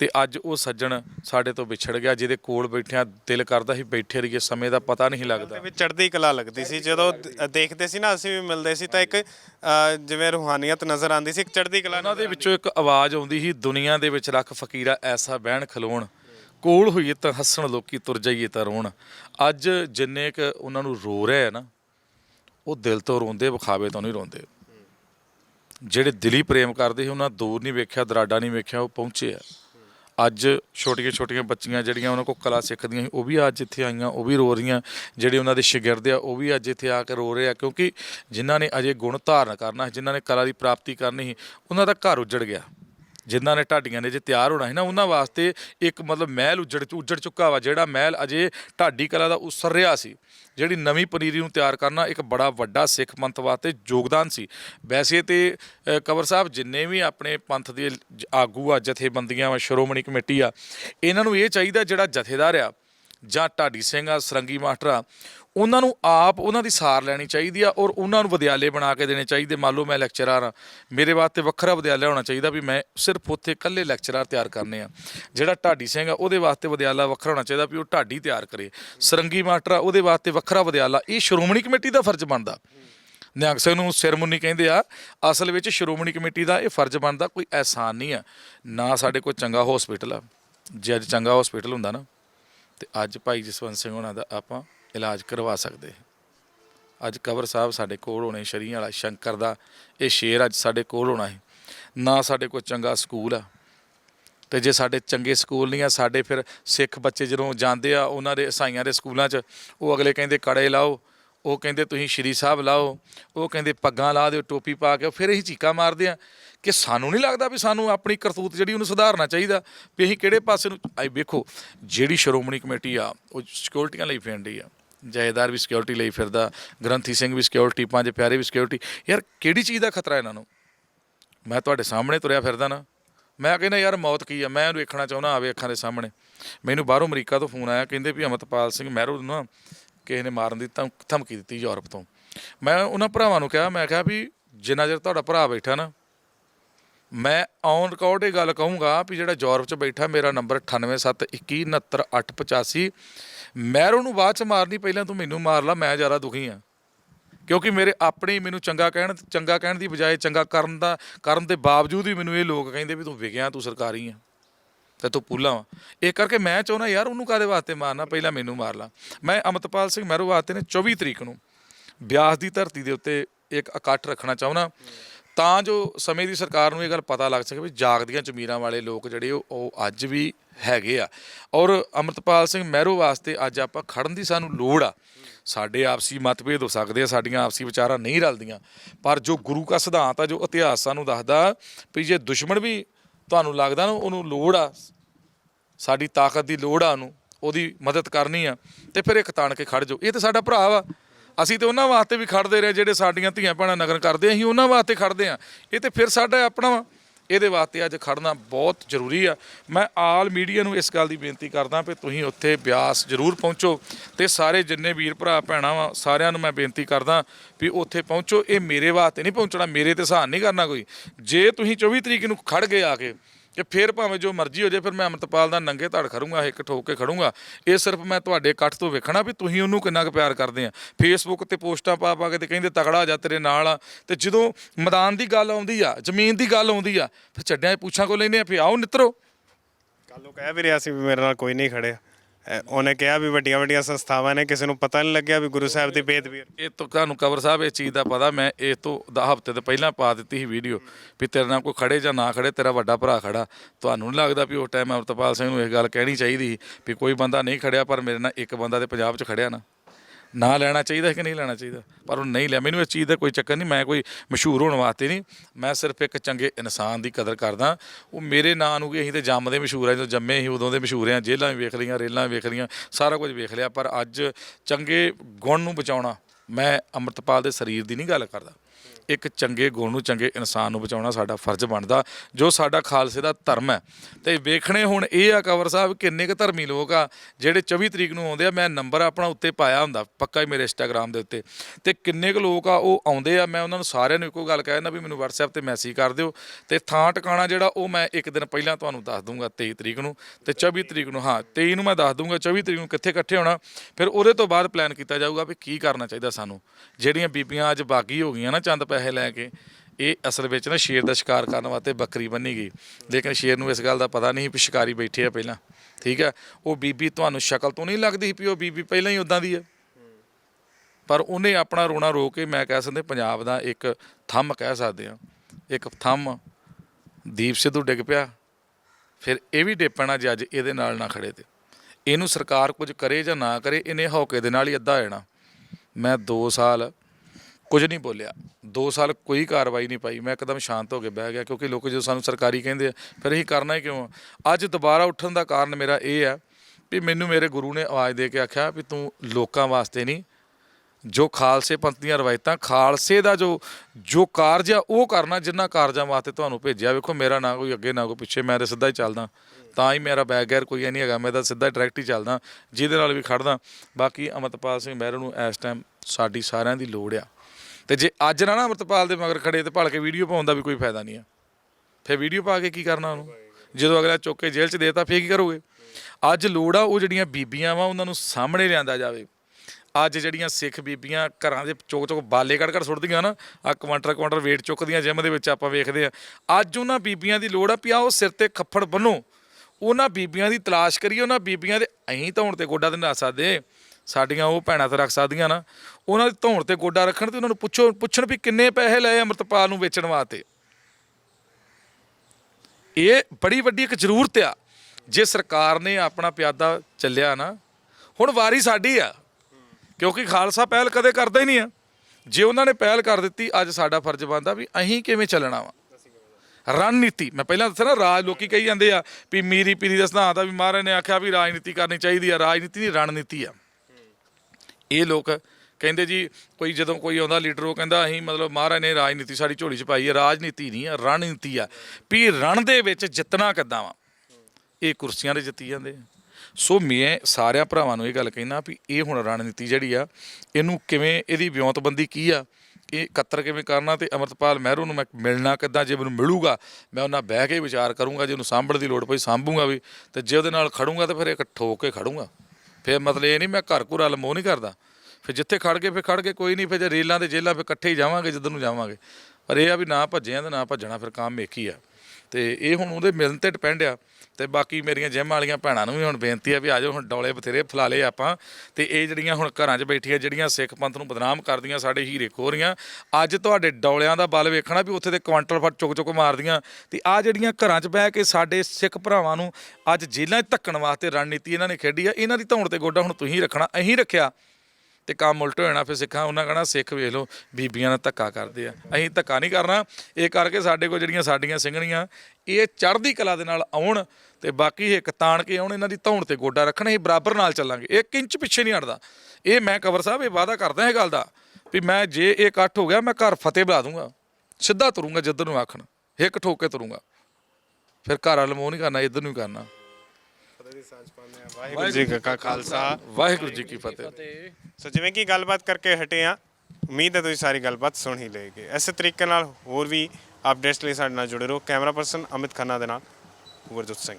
ਤੇ ਅੱਜ ਉਹ ਸੱਜਣ ਸਾਡੇ ਤੋਂ ਵਿਛੜ ਗਿਆ ਜਿਹਦੇ ਕੋਲ ਬੈਠਿਆਂ ਦਿਲ ਕਰਦਾ ਸੀ ਬੈਠੇ ਰਹੀਏ ਸਮੇਂ ਦਾ ਪਤਾ ਨਹੀਂ ਲੱਗਦਾ। ਵਿੱਚ ਚੜ੍ਹਦੀ ਕਲਾ ਲੱਗਦੀ ਸੀ। ਜਦੋਂ ਦੇਖਦੇ ਸੀ ਨਾ ਅਸੀਂ ਵੀ ਮਿਲਦੇ ਸੀ ਤਾਂ ਇੱਕ ਜਿਵੇਂ ਰੂਹਾਨੀਅਤ ਨਜ਼ਰ ਆਉਂਦੀ ਸੀ ਇੱਕ ਚੜ੍ਹਦੀ ਕਲਾ ਉਹਨਾਂ ਦੇ ਵਿੱਚੋਂ ਇੱਕ ਆਵਾਜ਼ ਆਉਂਦੀ ਸੀ ਦੁਨੀਆ ਦੇ ਵਿੱਚ ਰੱਖ ਫਕੀਰਾ ਐਸਾ ਬਹਿਣ ਖਲੋਣ। ਕੋਲ ਹੋਈਏ ਤਾਂ ਹੱਸਣ ਲੋਕੀ ਤੁਰ ਜਾਈਏ ਤਾਂ ਰੋਣ। ਅੱਜ ਜਿੰਨੇ ਕ ਉਹਨਾਂ ਨੂੰ ਰੋ ਰਹੇ ਆ ਨਾ ਉਹ ਦਿਲ ਤੋਂ ਰੋਂਦੇ ਵਿਖਾਵੇ ਤੋਂ ਨਹੀਂ ਰੋਂਦੇ। ਜਿਹੜੇ ਦਿਲੀ ਪ੍ਰੇਮ ਕਰਦੇ ਸੀ ਉਹਨਾਂ ਦੂਰ ਨਹੀਂ ਵੇਖਿਆ ਦਰਾਡਾ ਨਹੀਂ ਵੇਖਿਆ ਉਹ ਪਹੁੰਚੇ ਆ। ਅੱਜ ਛੋਟੀਆਂ ਛੋਟੀਆਂ ਬੱਚੀਆਂ ਜਿਹੜੀਆਂ ਉਹਨਾਂ ਕੋਲ ਕਲਾ ਸਿੱਖਦੀਆਂ ਸੀ, ਉਹ ਵੀ ਅੱਜ ਇੱਥੇ ਆਈਆਂ, ਉਹ ਵੀ ਰੋ ਰਹੀਆਂ। ਜਿਹੜੇ ਉਹਨਾਂ ਦੇ ਸ਼ਾਗਿਰਦ ਆ, ਉਹ ਵੀ ਅੱਜ ਇੱਥੇ ਆ ਕੇ ਰੋ ਰਹੇ ਆ, ਕਿਉਂਕਿ ਜਿਨ੍ਹਾਂ ਨੇ ਅਜੇ ਗੁਣ ਧਾਰਨ ਕਰਨਾ ਸੀ ਜਿਨ੍ਹਾਂ ਨੇ ਕਲਾ ਦੀ ਪ੍ਰਾਪਤੀ ਕਰਨੀ ਸੀ, ਉਹਨਾਂ ਦਾ ਘਰ ਉੱਜੜ ਗਿਆ। ਜਿਨ੍ਹਾਂ ਨੇ ਢਾਡੀਆਂ ਨੇ ਜੇ ਤਿਆਰ ਹੋਣਾ ਹੈ ਨਾ, ਉਹਨਾਂ ਵਾਸਤੇ ਇੱਕ ਮਤਲਬ ਮਹਿਲ ਉੱਜੜ ਉੱਜੜ ਚੁੱਕਾ ਵਾ, ਜਿਹੜਾ ਮਹਿਲ ਅਜੇ ਢਾਡੀ ਕਲਾ ਦਾ ਉਸਰ ਰਿਹਾ ਸੀ। ਜਿਹੜੀ ਨਵੀਂ ਪਨੀਰੀ ਨੂੰ ਤਿਆਰ ਕਰਨਾ ਇੱਕ ਬੜਾ ਵੱਡਾ ਸਿੱਖ ਪੰਥ ਵਾਸਤੇ ਯੋਗਦਾਨ ਸੀ। ਵੈਸੇ ਤੇ ਕਵਰ ਸਾਹਿਬ, ਜਿੰਨੇ ਵੀ ਆਪਣੇ ਪੰਥ ਦੇ ਆਗੂ ਆ, ਜਥੇਬੰਦੀਆਂ ਵਾ, ਸ਼੍ਰੋਮਣੀ ਕਮੇਟੀ ਆ, ਇਹਨਾਂ ਨੂੰ ਇਹ ਚਾਹੀਦਾ ਜਿਹੜਾ ਜਥੇਦਾਰ ਆ ਜਾਂ ਢਾਡੀ ਸਿੰਘ ਆ, ਸਰੰਗੀ ਮਾਸਟਰ ਆ, ਉਹਨਾਂ ਨੂੰ ਆਪ ਉਹਨਾਂ ਦੀ ਸਾਰ ਲੈਣੀ ਚਾਹੀਦੀ ਆ ਔਰ ਉਹਨਾਂ ਨੂੰ ਵਿਦਿਆਲੇ ਬਣਾ ਕੇ ਦੇਣੇ ਚਾਹੀਦੇ। ਮੰਨ ਲਓ ਮੈਂ ਲੈਕਚਰਰ ਆ, ਮੇਰੇ ਵਾਸਤੇ ਵੱਖਰਾ ਵਿਦਿਆਲਿਆ ਹੋਣਾ ਚਾਹੀਦਾ ਵੀ ਮੈਂ ਸਿਰਫ ਉੱਥੇ ਇਕੱਲੇ ਲੈਕਚਰਰ ਤਿਆਰ ਕਰਨੇ ਆ। ਜਿਹੜਾ ਢਾਡੀ ਸਿੰਘ ਆ, ਉਹਦੇ ਵਾਸਤੇ ਵਿਦਿਆਲਾ ਵੱਖਰਾ ਹੋਣਾ ਚਾਹੀਦਾ ਵੀ ਉਹ ਢਾਡੀ ਤਿਆਰ ਕਰੇ। ਸਰੰਗੀ ਮਾਸਟਰ ਆ, ਉਹਦੇ ਵਾਸਤੇ ਵੱਖਰਾ ਵਿਦਿਆਲਾ। ਇਹ ਸ਼੍ਰੋਮਣੀ ਕਮੇਟੀ ਦਾ ਫਰਜ਼ ਬਣਦਾ। ਨਿਹੰਗ ਸਿੰਘ ਨੂੰ ਸਿਰਮੁਨੀ ਕਹਿੰਦੇ ਆ, ਅਸਲ ਵਿੱਚ ਸ਼੍ਰੋਮਣੀ ਕਮੇਟੀ ਦਾ ਇਹ ਫਰਜ਼ ਬਣਦਾ, ਕੋਈ ਅਹਿਸਾਨ ਨਹੀਂ ਆ। ਨਾ ਸਾਡੇ ਕੋਲ ਚੰਗਾ ਹਸਪੀਟਲ ਆ। ਜੇ ਅੱਜ ਚੰਗਾ ਹਸਪੀਟਲ ਹੁੰਦਾ ਨਾ ਤੇ ਅੱਜ ਭਾਈ ਜਸਵੰਤ ਸਿੰਘ ਉਹਨਾਂ ਦਾ ਆਪਾਂ ਇਲਾਜ ਕਰਵਾ ਸਕਦੇ ਹਾਂ। ਅੱਜ ਕਬਰ ਸਾਹਿਬ ਸਾਡੇ ਕੋਲ ਹੋਣੇ, ਸ਼ਰੀਆਂ ਵਾਲਾ ਸ਼ੰਕਰ ਦਾ, ਇਹ ਸ਼ੇਰ ਅੱਜ ਸਾਡੇ ਕੋਲ ਹੋਣਾ ਹੈ ਨਾ ਸਾਡੇ ਕੋਲ ਚੰਗਾ ਸਕੂਲ ਆ ਤੇ ਜੇ ਸਾਡੇ ਚੰਗੇ ਸਕੂਲ ਨਹੀਂ ਆ, ਸਾਡੇ ਫਿਰ ਸਿੱਖ ਬੱਚੇ ਜਦੋਂ ਜਾਂਦੇ ਆ, ਉਹਨਾਂ ਦੇ ਈਸਾਈਆਂ ਦੇ ਸਕੂਲਾਂ 'ਚ, ਉਹ ਅਗਲੇ ਕਹਿੰਦੇ, ਕੜੇ ਲਾਓ ਉਹ ਕਹਿੰਦੇ ਤੁਸੀਂ ਸ਼੍ਰੀ ਸਾਹਿਬ ਲਾਓ, ਉਹ ਕਹਿੰਦੇ ਪੱਗਾਂ ਲਾ ਦਿਓ, ਟੋਪੀ ਪਾ ਕੇ ਫਿਰ ਅਸੀਂ ਚੀਕਾ ਮਾਰਦੇ ਆ ਕਿ ਸਾਨੂੰ ਨਹੀਂ ਲੱਗਦਾ ਵੀ ਸਾਨੂੰ ਆਪਣੀ ਕਰਤੂਤ ਜਿਹੜੀ ਉਹਨੂੰ ਸੁਧਾਰਨਾ ਚਾਹੀਦਾ ਵੀ ਅਸੀਂ ਕਿਹੜੇ ਪਾਸੇ ਨੂੰ ਆਈ ਵੇਖੋ, ਜਿਹੜੀ ਸ਼੍ਰੋਮਣੀ ਕਮੇਟੀ ਆ, ਉਹ ਸਿਕਿਉਰਟੀਆਂ ਲਈ ਫਿਰਦੀ ਆ। ਜਾਇਦਾਰ ਵੀ ਸਿਕਿਉਰਿਟੀ ਲਈ ਫਿਰਦਾ, ਗ੍ਰੰਥੀ ਸਿੰਘ ਵੀ ਸਿਕਿਉਰਿਟੀ ਪੰਜ ਪਿਆਰੇ ਵੀ ਸਿਕਿਉਰਿਟੀ ਯਾਰ ਕਿਹੜੀ ਚੀਜ਼ ਦਾ ਖਤਰਾ ਇਹਨਾਂ ਨੂੰ? ਮੈਂ ਤੁਹਾਡੇ ਸਾਹਮਣੇ ਤੁਰਿਆ ਫਿਰਦਾ ਨਾ। ਮੈਂ ਕਹਿੰਦਾ ਯਾਰ ਮੌਤ ਕੀ ਆ? ਮੈਂ ਉਹਨੂੰ ਵੇਖਣਾ ਚਾਹੁੰਦਾ ਆਵੇ ਅੱਖਾਂ ਦੇ ਸਾਹਮਣੇ। ਮੈਨੂੰ ਬਾਹਰੋਂ ਅਮਰੀਕਾ ਤੋਂ ਫੋਨ ਆਇਆ, ਕਹਿੰਦੇ ਵੀ ਅਮਰਤਪਾਲ ਸਿੰਘ ਮਹਿਰੋ ਨਾ ਕਿਸੇ ਨੇ ਮਾਰਨ ਦੀ ਧਮ- ਧਮਕੀ ਦਿੱਤੀ ਯੂਰਪ ਤੋਂ। ਮੈਂ ਉਹਨਾਂ ਭਰਾਵਾਂ ਨੂੰ ਕਿਹਾ, ਮੈਂ ਕਿਹਾ ਵੀ ਜਿੰਨਾ ਚਿਰ ਤੁਹਾਡਾ ਭਰਾ ਬੈਠਾ ਨਾ, ਮੈਂ ਔਨ ਰਿਕਾਰਡ ਇਹ ਗੱਲ ਕਹੂੰਗਾ ਵੀ ਜਿਹੜਾ ਯੂਰਪ 'ਚ ਬੈਠਾ, ਮੇਰਾ ਨੰਬਰ 9871299885 ਮਹਿਰੋ ਨੂੰ ਬਾਅਦ 'ਚ ਮਾਰਨੀ, ਪਹਿਲਾਂ ਤੂੰ ਮੈਨੂੰ ਮਾਰ ਲਾ, ਮੈਂ ਜ਼ਿਆਦਾ ਦੁਖੀ ਆ ਕਿਉਂਕਿ ਮੇਰੇ ਆਪਣੇ ਹੀ ਮੈਨੂੰ ਚੰਗਾ ਕਹਿਣ ਚੰਗਾ ਕਹਿਣ ਦੀ ਬਜਾਏ, ਚੰਗਾ ਕਰਨ ਦਾ, ਕਰਨ ਦੇ ਬਾਵਜੂਦ ਵੀ ਮੈਨੂੰ ਇਹ ਲੋਕ ਕਹਿੰਦੇ ਵੀ ਤੂੰ ਵਿਗਿਆ ਤੂੰ ਸਰਕਾਰੀ ਆ। ਤੇ ਤੂੰ ਪੁੱਲਾ ਵਾ। ਇਹ ਕਰਕੇ ਮੈਂ ਚਾਹੁੰਦਾ ਯਾਰ ਉਹਨੂੰ ਕਾਦੇ ਵਾਸਤੇ ਮਾਰਨਾ? ਪਹਿਲਾਂ ਮੈਨੂੰ ਮਾਰ ਲਾ। ਮੈਂ ਅਮਤਪਾਲ ਸਿੰਘ ਮਹਿਰੂ ਵਾਸਤੇ ਨੇ 24 ਤਰੀਕ ਨੂੰ ਬਿਆਸ ਦੀ ਧਰਤੀ ਦੇ ਉੱਤੇ ਇੱਕ ਇਕੱਠ ਰੱਖਣਾ ਚਾਹੁੰਦਾ। ਤਾਂ ਜੋ ਸਮੇਂ ਦੀ ਸਰਕਾਰ ਨੂੰ ਇਹ ਗੱਲ ਪਤਾ ਲੱਗ ਸਕੇ ਵੀ ਜਾਗਦੀਆਂ ਜ਼ਮੀਰਾਂ ਵਾਲੇ ਲੋਕ ਜਿਹੜੇ ਉਹ- ਅੱਜ ਵੀ ਹੈਗੇ ਆ। ਔਰ ਅਮਰਤਪਾਲ ਸਿੰਘ ਮਹਿਰੋ ਵਾਸਤੇ ਅੱਜ ਆਪਾਂ ਖੜਨ ਦੀ ਸਾਨੂੰ ਲੋੜ ਆ। ਸਾਡੇ ਆਪਸੀ ਮਤਭੇਦ ਹੋ ਸਕਦੇ ਆ, ਸਾਡੀਆਂ ਆਪਸੀ ਵਿਚਾਰਾਂ ਨਹੀਂ ਰਲਦੀਆਂ। ਪਰ ਜੋ ਗੁਰੂ ਕਾ ਸਿਧਾਂਤ ਆ, ਜੋ ਇਤਿਹਾਸ ਸਾਨੂੰ ਦੱਸਦਾ ਵੀ ਜੇ ਦੁਸ਼ਮਣ ਵੀ ਤੁਹਾਨੂੰ ਲੱਗਦਾ ਨਾ ਉਹਨੂੰ ਲੋੜ ਆ? ਸਾਡੀ ਤਾਕਤ ਦੀ ਲੋੜ ਆ ਉਹਨੂੰ, ਉਹਦੀ ਮਦਦ ਕਰਨੀ ਆ। ਤੇ ਫਿਰ ਇੱਕ ਤਾਣ ਕੇ ਖੜ ਜਾਓ। ਇਹ ਤੇ ਸਾਡਾ ਭਰਾ ਵਾ। ਅਸੀਂ ਤੇ ਉਹਨਾਂ ਵਾਸਤੇ ਵੀ ਖੜਦੇ ਰਹੇ ਜਿਹੜੇ ਸਾਡੀਆਂ ਧੀਆਂ ਭੈਣਾਂ ਨਗਰ ਕਰਦੇ ਅਸੀਂ ਉਹਨਾਂ ਵਾਸਤੇ ਖੜਦੇ ਆ। ਇਹ ਤੇ ਫਿਰ ਸਾਡਾ ਆਪਣਾ ਵਾ ਇਹਦੇ ਵਾਸਤੇ ਅੱਜ ਖੜਨਾ ਬਹੁਤ ਜ਼ਰੂਰੀ ਆ। ਮੈਂ ਆਲ ਮੀਡੀਆ ਨੂੰ ਇਸ ਗੱਲ ਦੀ ਬੇਨਤੀ ਕਰਦਾ ਵੀ ਤੁਸੀਂ ਉੱਥੇ ਬਿਆਸ ਜ਼ਰੂਰ ਪਹੁੰਚੋ ਤੇ ਸਾਰੇ ਜਿੰਨੇ ਵੀਰ ਭਰਾ, ਭੈਣਾਂ ਵਾ, ਸਾਰਿਆਂ ਨੂੰ ਮੈਂ ਬੇਨਤੀ ਕਰਦਾ ਵੀ ਉੱਥੇ ਪਹੁੰਚੋ। ਇਹ ਮੇਰੇ ਵਾਸਤੇ ਨਹੀਂ ਪਹੁੰਚਣਾ, ਮੇਰੇ ਤੇ ਸਹਾਨ ਨਹੀਂ ਕਰਨਾ ਕੋਈ। ਜੇ ਤੁਸੀਂ 24 ਤਰੀਕ ਨੂੰ ਖੜ ਗਏ ਆ ਕੇ ਕਿ ਫਿਰ ਭਾਵੇਂ ਜੋ ਮਰਜ਼ੀ ਹੋ ਜਾਏ, ਫਿਰ ਮੈਂ ਅਮਰਤਪਾਲ ਦਾ ਨੰਗੇ ਧੜ ਖੜੂੰਗਾ ਇੱਕ ਠੋਕ ਕੇ ਖੜੂੰਗਾ। ਇਹ ਸਿਰਫ ਮੈਂ ਤੁਹਾਡੇ ਇਕੱਠ ਤੋਂ ਵੇਖਣਾ ਵੀ ਤੁਸੀਂ ਉਹਨੂੰ ਕਿੰਨਾ ਕੁ ਪਿਆਰ ਕਰਦੇ ਆ। ਫੇਸਬੁੱਕ ਤੇ ਪੋਸਟਾਂ ਪਾ ਪਾ ਕੇ ਤੇ ਕਹਿੰਦੇ ਤਗੜਾ ਜਾ ਤੇਰੇ ਨਾਲ ਆ। ਤੇ ਜਦੋਂ ਮੈਦਾਨ ਦੀ ਗੱਲ ਆਉਂਦੀ ਆ, ਜ਼ਮੀਨ ਦੀ ਗੱਲ ਆਉਂਦੀ ਆ, ਫਿਰ ਛੱਡਿਆਂ 'ਚ ਪੁੱਛਾਂ ਕੋ ਲੈਨੇ ਆ, ਫਿਰ ਆਓ ਨਿੱਤਰੋ। ਕੱਲ ਨੂੰ ਕਹਿ ਵੀ ਰਿਹਾ ਸੀ ਵੀ ਮੇਰੇ ਨਾਲ ਕੋਈ ਨਹੀਂ ਖੜਿਆ। ਅਹ ਉਹਨੇ ਕਿਹਾ ਵੀ ਵੱਡੀਆਂ ਵੱਡੀਆਂ ਸੰਸਥਾਵਾਂ ਨੇ, ਕਿਸੇ ਨੂੰ ਪਤਾ ਨਹੀਂ ਲੱਗਿਆ ਵੀ ਗੁਰੂ ਸਾਹਿਬ ਦੀ ਬੇਦਬੀ ਇਹ ਤੋਂ ਤੁਹਾਨੂੰ ਕਵਰ ਸਾਹਿਬ ਇਹ ਚੀਜ਼ ਦਾ ਪਤਾ, ਮੈਂ ਇਹ ਤੋਂ ਦਾ, ਹਫ਼ਤੇ ਤੋਂ ਪਹਿਲਾਂ ਪਾ ਦਿੱਤੀ ਸੀ ਵੀਡੀਓ ਵੀ ਤੇਰੇ ਨਾਲ ਕੋਈ ਖੜੇ ਜਾਂ ਨਾ ਖੜੇ, ਤੇਰਾ ਵੱਡਾ ਭਰਾ ਖੜਾ। ਤੁਹਾਨੂੰ ਨਹੀਂ ਲੱਗਦਾ ਵੀ ਉਸ ਟਾਈਮ ਅਮਰਤਪਾਲ ਸਿੰਘ ਨੂੰ ਇਹ ਗੱਲ ਕਹਿਣੀ ਚਾਹੀਦੀ ਸੀ ਵੀ ਕੋਈ ਬੰਦਾ ਨਹੀਂ ਖੜਿਆ, ਪਰ ਮੇਰੇ ਨਾਲ ਇੱਕ ਬੰਦਾ ਤੇ ਪੰਜਾਬ 'ਚ ਖੜਿਆ ਨਾ? ਨਾ ਲੈਣਾ ਚਾਹੀਦਾ ਕਿ ਨਹੀਂ ਲੈਣਾ ਚਾਹੀਦਾ? ਪਰ ਉਹ ਨਹੀਂ ਲਿਆ। ਮੈਨੂੰ ਇਸ ਚੀਜ਼ ਦਾ ਕੋਈ ਚੱਕਰ ਨਹੀਂ, ਮੈਂ ਕੋਈ ਮਸ਼ਹੂਰ ਹੋਣ ਵਾਸਤੇ ਨਹੀਂ। ਮੈਂ ਸਿਰਫ ਇੱਕ ਚੰਗੇ ਇਨਸਾਨ ਦੀ ਕਦਰ ਕਰਦਾ। ਉਹ ਮੇਰੇ ਨਾਂ ਨੂੰ ਕਿ ਅਸੀਂ ਤੇ ਜੰਮਦੇ ਮਸ਼ਹੂਰ ਆ, ਜਦੋਂ ਜੰਮੇ ਸੀ ਉਦੋਂ ਦੇ ਮਸ਼ਹੂਰ ਆ। ਜੇਲ੍ਹਾਂ ਵੀ ਵੇਖ ਲਈਆਂ, ਰੇਲਾਂ ਵੀ ਵੇਖ ਲਈਆਂ, ਸਾਰਾ ਕੁਝ ਵੇਖ ਲਿਆ। ਪਰ ਅੱਜ ਚੰਗੇ ਗੁਣ ਨੂੰ ਬਚਾਉਣਾ ਮੈਂ ਅੰਮ੍ਰਿਤਪਾਲ ਦੇ ਸਰੀਰ ਦੀ ਨਹੀਂ ਗੱਲ ਕਰਦਾ। ਇੱਕ ਚੰਗੇ ਗੁਣ ਨੂੰ ਚੰਗੇ ਇਨਸਾਨ ਨੂੰ ਬਚਾਉਣਾ ਸਾਡਾ ਫਰਜ਼ ਬਣਦਾ, ਜੋ ਸਾਡਾ ਖਾਲਸੇ ਦਾ ਧਰਮ ਹੈ। ਤੇ ਵੇਖਣੇ ਹੁਣ ਇਹ ਆ ਕਵਰ ਸਾਹਿਬ, ਕਿੰਨੇ ਕੁ ਧਰਮੀ ਲੋਕ ਆ, ਜਿਹੜੇ 24 ਤਰੀਕ ਨੂੰ ਆਉਂਦੇ ਆ, ਮੈਂ ਨੰਬਰ ਆਪਣਾ ਉੱਤੇ ਪਾਇਆ ਹੁੰਦਾ, ਪੱਕਾ ਹੀ ਮੇਰੇ ਇੰਸਟਾਗ੍ਰam ਦੇ ਉੱਤੇ। ਤੇ ਕਿੰਨੇ ਕੁ ਲੋਕ ਆ, ਉਹ ਆਉਂਦੇ ਆ, ਮੈਂ ਉਹਨਾਂ ਨੂੰ ਸਾਰਿਆਂ ਨੂੰ ਇੱਕੋ ਗੱਲ ਕਹਿ ਦਿੰਦਾ ਵੀ ਮੈਨੂੰ WhatsApp ਤੇ ਮੈਸੇਜ ਕਰ ਦਿਓ। ਤੇ ਥਾਂ ਟਿਕਾਣਾ ਜਿਹੜਾ, ਉਹ ਮੈਂ ਇੱਕ ਦਿਨ ਪਹਿਲਾਂ ਤੁਹਾਨੂੰ ਦੱਸ ਦੂੰਗਾ 23 ਤਰੀਕ ਨੂੰ। ਤੇ 24 ਤਰੀਕ ਨੂੰ, ਹਾਂ 23 ਨੂੰ ਮੈਂ ਦੱਸ ਦੂੰਗਾ 24 ਤਰੀਕ ਨੂੰ ਕਿੱਥੇ ਇਕੱਠੇ ਹੋਣਾ। ਫਿਰ ਉਹਦੇ ਤੋਂ ਬਾਅਦ ਪਲਾਨ ਕੀਤਾ ਜਾਊਗਾ ਵੀ ਕੀ ਕਰਨਾ ਚਾਹੀਦਾ ਸਾਨੂੰ। ਜਿਹੜੀਆਂ ਬੀਬੀਆਂ ਅੱਜ ਬਾਗੀ ਹੋ ਗਈਆਂ ਨਾ ਚੰਦ ਪੈ ਪੈਸੇ ਲੈ ਕੇ, ਇਹ ਅਸਲ ਵਿੱਚ ਨਾ ਸ਼ੇਰ ਦਾ ਸ਼ਿਕਾਰ ਕਰਨ ਵਾਸਤੇ ਬੱਕਰੀ ਬੰਨੀ ਗਈ। ਲੇਕਿਨ ਸ਼ੇਰ ਨੂੰ ਇਸ ਗੱਲ ਦਾ ਪਤਾ ਨਹੀਂ ਵੀ ਸ਼ਿਕਾਰੀ ਬੈਠੇ ਆ ਪਹਿਲਾਂ। ਠੀਕ ਹੈ ਉਹ ਬੀਬੀ ਤੁਹਾਨੂੰ ਸ਼ਕਲ ਤੋਂ ਨਹੀਂ ਲੱਗਦੀ ਵੀ ਉਹ ਬੀਬੀ ਪਹਿਲਾਂ ਹੀ ਉਦਾਂ ਦੀ ਹੈ ਪਰ ਉਹਨੇ ਆਪਣਾ ਰੋਣਾ ਰੋ ਕੇ ਮੈਂ ਕਹਿ ਸਕਦੇ ਪੰਜਾਬ ਦਾ ਇੱਕ ਥੰਮ ਕਹਿ ਸਕਦੇ ਆ। ਇੱਕ ਥੰਮ ਦੀਪ ਸਿੱਧੂ ਡਿੱਗ ਪਿਆ। ਫਿਰ ਇਹ ਵੀ ਡੇਪਣਾ ਜੇ ਅੱਜ ਇਹਦੇ ਨਾਲ ਨਾ ਖੜੇ ਤੇ। ਇਹਨੂੰ ਸਰਕਾਰ ਕੁਝ ਕਰੇ ਜਾਂ ਨਾ ਕਰੇ, ਇਹਨੇ ਹੌਕੇ ਦੇ ਨਾਲ ਹੀ ਅੱਧਾ ਹੋ ਜਾਣਾ ਮੈਂ 2 ਸਾਲ ਕੁਝ ਨਹੀਂ ਬੋਲਿਆ। 2 ਸਾਲ ਕੋਈ ਕਾਰਵਾਈ ਨਹੀਂ ਪਾਈ। ਮੈਂ ਇੱਕਦਮ ਸ਼ਾਂਤ ਹੋ ਕੇ ਬਹਿ ਗਿਆ ਕਿਉਂਕਿ ਲੋਕ ਜਦੋਂ ਸਾਨੂੰ ਸਰਕਾਰੀ ਕਹਿੰਦੇ ਆ, ਫਿਰ ਅਸੀਂ ਕਰਨਾ ਹੀ ਕਿਉਂ ਆ? ਅੱਜ ਦੁਬਾਰਾ ਉੱਠਣ ਦਾ ਕਾਰਨ ਮੇਰਾ ਇਹ ਆ ਵੀ ਮੈਨੂੰ ਮੇਰੇ ਗੁਰੂ ਨੇ ਆਵਾਜ਼ ਦੇ ਕੇ ਆਖਿਆ ਵੀ ਤੂੰ ਲੋਕਾਂ ਵਾਸਤੇ ਨਹੀਂ, ਜੋ ਖਾਲਸੇ ਪੰਥ ਦੀਆਂ ਰਵਾਇਤਾਂ, ਖਾਲਸੇ ਦਾ ਜੋ ਜੋ ਕਾਰਜ ਆ, ਉਹ ਕਰਨਾ ਜਿੰਨਾ ਕਾਰਜਾਂ ਵਾਸਤੇ ਤੁਹਾਨੂੰ ਭੇਜਿਆ। ਵੇਖੋ, ਮੇਰਾ ਨਾ ਕੋਈ ਅੱਗੇ, ਨਾ ਕੋਈ ਪਿੱਛੇ, ਮੈਂ ਤਾਂ ਸਿੱਧਾ ਹੀ ਚੱਲਦਾ। ਤਾਂ ਹੀ ਮੇਰਾ ਬੈਕ ਗੈਰ ਕੋਈ ਇਹ ਨਹੀਂ ਹੈਗਾ। ਮੈਂ ਤਾਂ ਸਿੱਧਾ ਡਾਇਰੈਕਟ ਹੀ ਚੱਲਦਾ। ਜਿਹਦੇ ਨਾਲ ਵੀ ਖੜਦਾ। ਬਾਕੀ ਅਮਰਤਪਾਲ ਸਿੰਘ ਮਹਿਰੂ ਨੂੰ ਇਸ ਟਾਈਮ ਸਾਡੀ ਸਾਰਿਆਂ ਦੀ ਲੋੜ ਆ। ਤੇ ਜੇ ਅੱਜ ਨਾ ਨਾ ਅਮਰਤਪਾਲ ਦੇ ਮਗਰ ਖੜੇ ਤੇ ਭਲ ਕੇ ਵੀਡੀਓ ਪਾਉਣ ਦਾ ਵੀ ਕੋਈ ਫਾਇਦਾ ਨਹੀਂ ਆ। ਫਿਰ ਵੀਡੀਓ ਪਾ ਕੇ ਕੀ ਕਰਨਾ ਉਹਨੂੰ? ਜਦੋਂ ਅਗਲਾ ਚੁੱਕ ਕੇ ਜੇਲ੍ਹ 'ਚ ਦੇਤਾ, ਫੇਰ ਕੀ ਕਰੋਗੇ? ਅੱਜ ਲੋੜ ਆ ਉਹ ਜਿਹੜੀਆਂ ਬੀਬੀਆਂ ਵਾ, ਉਹਨਾਂ ਨੂੰ ਸਾਹਮਣੇ ਲਿਆਂਦਾ ਜਾਵੇ। ਅੱਜ ਜਿਹੜੀਆਂ ਸਿੱਖ ਬੀਬੀਆਂ ਘਰਾਂ ਦੇ ਚੋਕ ਚੋਕ ਬਾਲੇ ਕੱਢ ਕੱਢ ਸੁੱਟਦੀਆਂ ਨਾ ਆ ਕੁਆਂਟਰ ਕੁਆਂਟਰ weight ਚੁੱਕਦੀਆਂ ਜਿਮ ਦੇ ਵਿੱਚ ਆਪਾਂ ਵੇਖਦੇ ਆ। ਅੱਜ ਉਹਨਾਂ ਬੀਬੀਆਂ ਦੀ ਲੋੜ ਆ ਵੀ ਆ ਉਹ ਸਿਰ ਤੇ ਖੱਫੜ ਬੰਨੋ। ਉਹਨਾਂ ਬੀਬੀਆਂ ਦੀ ਤਲਾਸ਼ ਕਰੀਏ, ਉਹਨਾਂ ਬੀਬੀਆਂ ਦੇ ਅਹੀਂ ਧੌਣ ਤੇ ਗੋਡਾ ਤੇ ਨਾ ਸਕਦੇ ਸਾਡੀਆਂ ਉਹ ਭੈਣਾਂ ਤੇ ਰੱਖ ਸਕਦੀਆਂ ਨਾ। ਉਹਨਾਂ ਦੀ ਧੌਣ ਤੇ ਗੋਡਾ ਰੱਖਣ ਤੇ ਉਹਨਾਂ ਨੂੰ ਪੁੱਛੋ, ਪੁੱਛਣ ਵੀ ਕਿੰਨੇ ਪੈਸੇ ਲਏ ਅੰਮ੍ਰਿਤਪਾਲ ਨੂੰ ਵੇਚਣ ਵਾਸਤੇ। ਇਹ ਬੜੀ ਵੱਡੀ ਇੱਕ ਜ਼ਰੂਰਤ ਆ। ਜੇ ਸਰਕਾਰ ਨੇ ਆਪਣਾ ਪਿਆਦਾ ਚੱਲਿਆ ਨਾ, ਹੁਣ ਵਾਰੀ ਸਾਡੀ ਆ। ਕਿਉਂਕਿ ਖਾਲਸਾ ਪਹਿਲ ਕਦੇ ਕਰਦਾ ਹੀ ਨਹੀਂ ਆ। ਜੇ ਉਹਨਾਂ ਨੇ ਪਹਿਲ ਕਰ ਦਿੱਤੀ, ਅੱਜ ਸਾਡਾ ਫਰਜ਼ ਬਣਦਾ ਵੀ ਅਸੀਂ ਕਿਵੇਂ ਚੱਲਣਾ ਵਾ। ਰਣਨੀਤੀ, ਮੈਂ ਪਹਿਲਾਂ ਦੱਸਿਆ ਨਾ, ਰਾਜ ਲੋਕੀ ਕਹੀ ਜਾਂਦੇ ਆ ਵੀ ਮੀਰੀ ਪੀਰੀ ਦਾ ਸਿਧਾਂਤ ਆ ਵੀ ਮਹਾਰਾਜ ਨੇ ਆਖਿਆ ਵੀ ਰਾਜਨੀਤੀ ਕਰਨੀ ਚਾਹੀਦੀ ਆ। ਰਾਜਨੀਤੀ ਨਹੀਂ ਰਣਨੀਤੀ ਆ। ਇਹ ਲੋਕ ਕਹਿੰਦੇ ਜੀ, ਕੋਈ ਜਦੋਂ ਕੋਈ ਆਉਂਦਾ ਲੀਡਰ, ਉਹ ਕਹਿੰਦਾ ਅਸੀਂ ਮਤਲਬ ਮਹਾਰਾਜ ਨੇ ਰਾਜਨੀਤੀ ਸਾਡੀ ਝੋਲੀ 'ਚ ਪਾਈ ਹੈ, ਰਾਜਨੀਤੀ ਨਹੀਂ ਆ ਰਣਨੀਤੀ ਆ। ਵੀ ਰਣ ਦੇ ਵਿੱਚ ਜਿੱਤਣਾ ਕਿੱਦਾਂ ਵਾ, ਇਹ ਕੁਰਸੀਆਂ ਦੇ ਜਿੱਤੀ ਜਾਂਦੇ ਆ। ਸੋ ਮੈਂ ਸਾਰਿਆਂ ਭਰਾਵਾਂ ਨੂੰ ਇਹ ਗੱਲ ਕਹਿਣਾ ਵੀ ਇਹ ਹੁਣ ਰਣਨੀਤੀ ਜਿਹੜੀ ਆ, ਇਹਨੂੰ ਕਿਵੇਂ, ਇਹਦੀ ਵਿਉਂਤਬੰਦੀ ਕੀ ਆ? ਇਹ ਇਕੱਤਰ ਕਿਵੇਂ ਕਰਨਾ ਤੇ ਅਮਰਤਪਾਲ ਮਹਿਰੂ ਨੂੰ ਮੈਂ ਮਿਲਣਾ ਕਿੱਦਾਂ, ਜੇ ਮੈਨੂੰ ਮਿਲੂਗਾ, ਮੈਂ ਉਹਨਾਂ ਬਹਿ ਕੇ ਵਿਚਾਰ ਕਰੂੰਗਾ, ਜੇ ਉਹਨੂੰ ਸਾਂਭਣ ਦੀ ਲੋੜ ਪਈ ਸਾਂਭੂਗਾ ਵੀ, ਤੇ ਜੇ ਉਹਦੇ ਨਾਲ ਖੜੂੰਗਾ ਤਾਂ ਫਿਰ ਇੱਕ ਠੋਕ ਕੇ ਖੜੂੰਗਾ। ਫਿਰ ਮਤਲਬ ਇਹ ਨਹੀਂ ਮੈਂ ਘਰ ਘੁਰ ਵੱਲ ਮੋਹ ਨਹੀਂ ਕਰਦਾ। ਫਿਰ ਜਿੱਥੇ ਖੜ ਗਏ, ਫਿਰ ਖੜ ਕੇ ਕੋਈ ਨਹੀਂ, ਫਿਰ ਜੇ ਰੇਲਾਂ ਦੇ ਜੇਲਾਂ, ਫਿਰ ਇਕੱਠੇ ਹੀ ਜਾਵਾਂਗੇ, ਜਿੱਧਰ ਨੂੰ ਜਾਵਾਂਗੇ। ਪਰ ਇਹ ਆ ਵੀ ਨਾ ਭੱਜਿਆ ਤੇ ਨਾ ਭੱਜਣਾ, ਫਿਰ ਕੰਮ ਇੱਕ ਹੀ ਆ। ਤੇ ਇਹ ਹੁਣ ਉਹਦੇ ਮਿਲਣ ਤੇ ਡਿਪੈਂਡ ਆ। ਤੇ ਬਾਕੀ ਮੇਰੀਆਂ ਜਿਮ ਵਾਲੀਆਂ ਭੈਣਾਂ ਨੂੰ ਵੀ ਹੁਣ ਬੇਨਤੀ ਆ ਵੀ ਆਜੋ ਹੁਣ ਡੌਲੇ ਬਥੇਰੇ ਫਲਾ ਲਏ ਆਪਾਂ। ਤੇ ਇਹ ਜਿਹੜੀਆਂ ਹੁਣ ਘਰਾਂ 'ਚ ਬੈਠੀਆਂ, ਜਿਹੜੀਆਂ ਸਿੱਖ ਪੰਥ ਨੂੰ ਬਦਨਾਮ ਕਰਦੀਆਂ, ਸਾਡੇ ਹੀਰੇ ਖੋਰੀਆਂ, ਅੱਜ ਤੁਹਾਡੇ ਡੌਲਿਆਂ ਦਾ ਬਲ ਵੇਖਣਾ ਵੀ ਉੱਥੇ ਦੇ ਕੁਆਂਟਲ ਫੜ ਚੁੱਕ ਚੁੱਕ ਮਾਰਦੀਆਂ। ਤੇ ਆ ਜਿਹੜੀਆਂ ਘਰਾਂ 'ਚ ਬਹਿ ਕੇ ਸਾਡੇ ਸਿੱਖ ਭਰਾਵਾਂ ਨੂੰ ਅੱਜ ਜੇਲ੍ਹਾਂ 'ਚ ਧੱਕਣ ਵਾਸਤੇ ਰਣਨੀਤੀ ਇਹਨਾਂ ਨੇ ਖੇਡੀ ਆ, ਇਹਨਾਂ ਦੀ ਧੌਣ ਤੇ ਗੋਡਾ ਹੁਣ ਤੁਸੀਂ ਰੱਖਣਾ ਅਸੀਂ ਰੱਖਿਆ। ਤੇ ਕੰਮ ਉਲਟ ਹੋ ਜਾਣਾ ਫਿਰ ਸਿੱਖਾਂ ਉਹਨਾਂ ਕਹਣਾ, ਸਿੱਖ ਵੇਖ ਲਓ, ਬੀਬੀਆਂ ਨਾਲ ਧੱਕਾ ਕਰਦੇ ਆ। ਅਸੀਂ ਧੱਕਾ ਨਹੀਂ ਕਰਨਾ। ਇਹ ਕਰਕੇ ਸਾਡੇ ਕੋਲ ਜਿਹੜੀਆਂ ਸਾਡੀਆਂ ਸਿੰਘਣੀਆਂ, ਇਹ ਚੜ੍ਹਦੀ ਕਲਾ ਦੇ ਨਾਲ ਆਉਣ ਤੇ ਬਾਕੀ ਇਹ ਤਾਣ ਕੇ ਆਉਣ, ਇਹਨਾਂ ਦੀ ਧੌਣ ਤੇ ਗੋਡਾ ਰੱਖਣ, ਅਸੀਂ ਬਰਾਬਰ ਨਾਲ ਚੱਲਾਂਗੇ। ਇੱਕ ਇੰਚ ਪਿੱਛੇ ਨਹੀਂ ਹਟਦਾ। ਇਹ ਮੈਂ ਕਵਰ ਸਾਹਿਬ, ਇਹ ਵਾਅਦਾ ਕਰਦਾ ਇਹ ਗੱਲ ਦਾ ਵੀ ਮੈਂ ਜੇ ਇਹ ਇਕੱਠ ਹੋ ਗਿਆ, ਮੈਂ ਘਰ ਫਤਿਹ ਬੁਲਾ ਦੂੰਗਾ। ਸਿੱਧਾ ਤੁਰੂੰਗਾ, ਜਿੱਧਰ ਨੂੰ ਆਖਣ। ਹਿੱਕ ਠੋਕ ਕੇ ਤੁਰੂੰਗਾ। ਫਿਰ ਘਰ ਵਾਲ ਮੋਹ ਨਹੀਂ ਕਰਨਾ, ਇੱਧਰ ਨੂੰ ਹੀ ਕਰਨਾ। ਵਾਹਿਗੁਰੂ ਜੀ ਕਾ ਖਾਲਸਾ। ਵਾਹਿਗੁਰੂ ਜੀ ਕੀ ਫਤਿਹ। ਸੋ ਜਿਵੇਂ ਕਿ ਗੱਲਬਾਤ ਕਰਕੇ ਹਟੇ ਆ ਉਮੀਦ ਹੈ ਤੁਸੀਂ ਸਾਰੀ ਗੱਲਬਾਤ ਸੁਣ ਹੀ ਲਏਗੇ। ਇਸੇ ਤਰੀਕੇ ਨਾਲ ਹੋਰ ਵੀ ਅਪਡੇਟਸ ਲਈ ਸਾਡੇ ਨਾਲ ਜੁੜੇ ਰਹੋ। ਕੈਮਰਾ ਪਰਸਨ ਅਮਿਤ ਖੰਨਾ ਦੇ ਨਾਲ ਗੁਰਜੋਤ ਸਿੰਘ।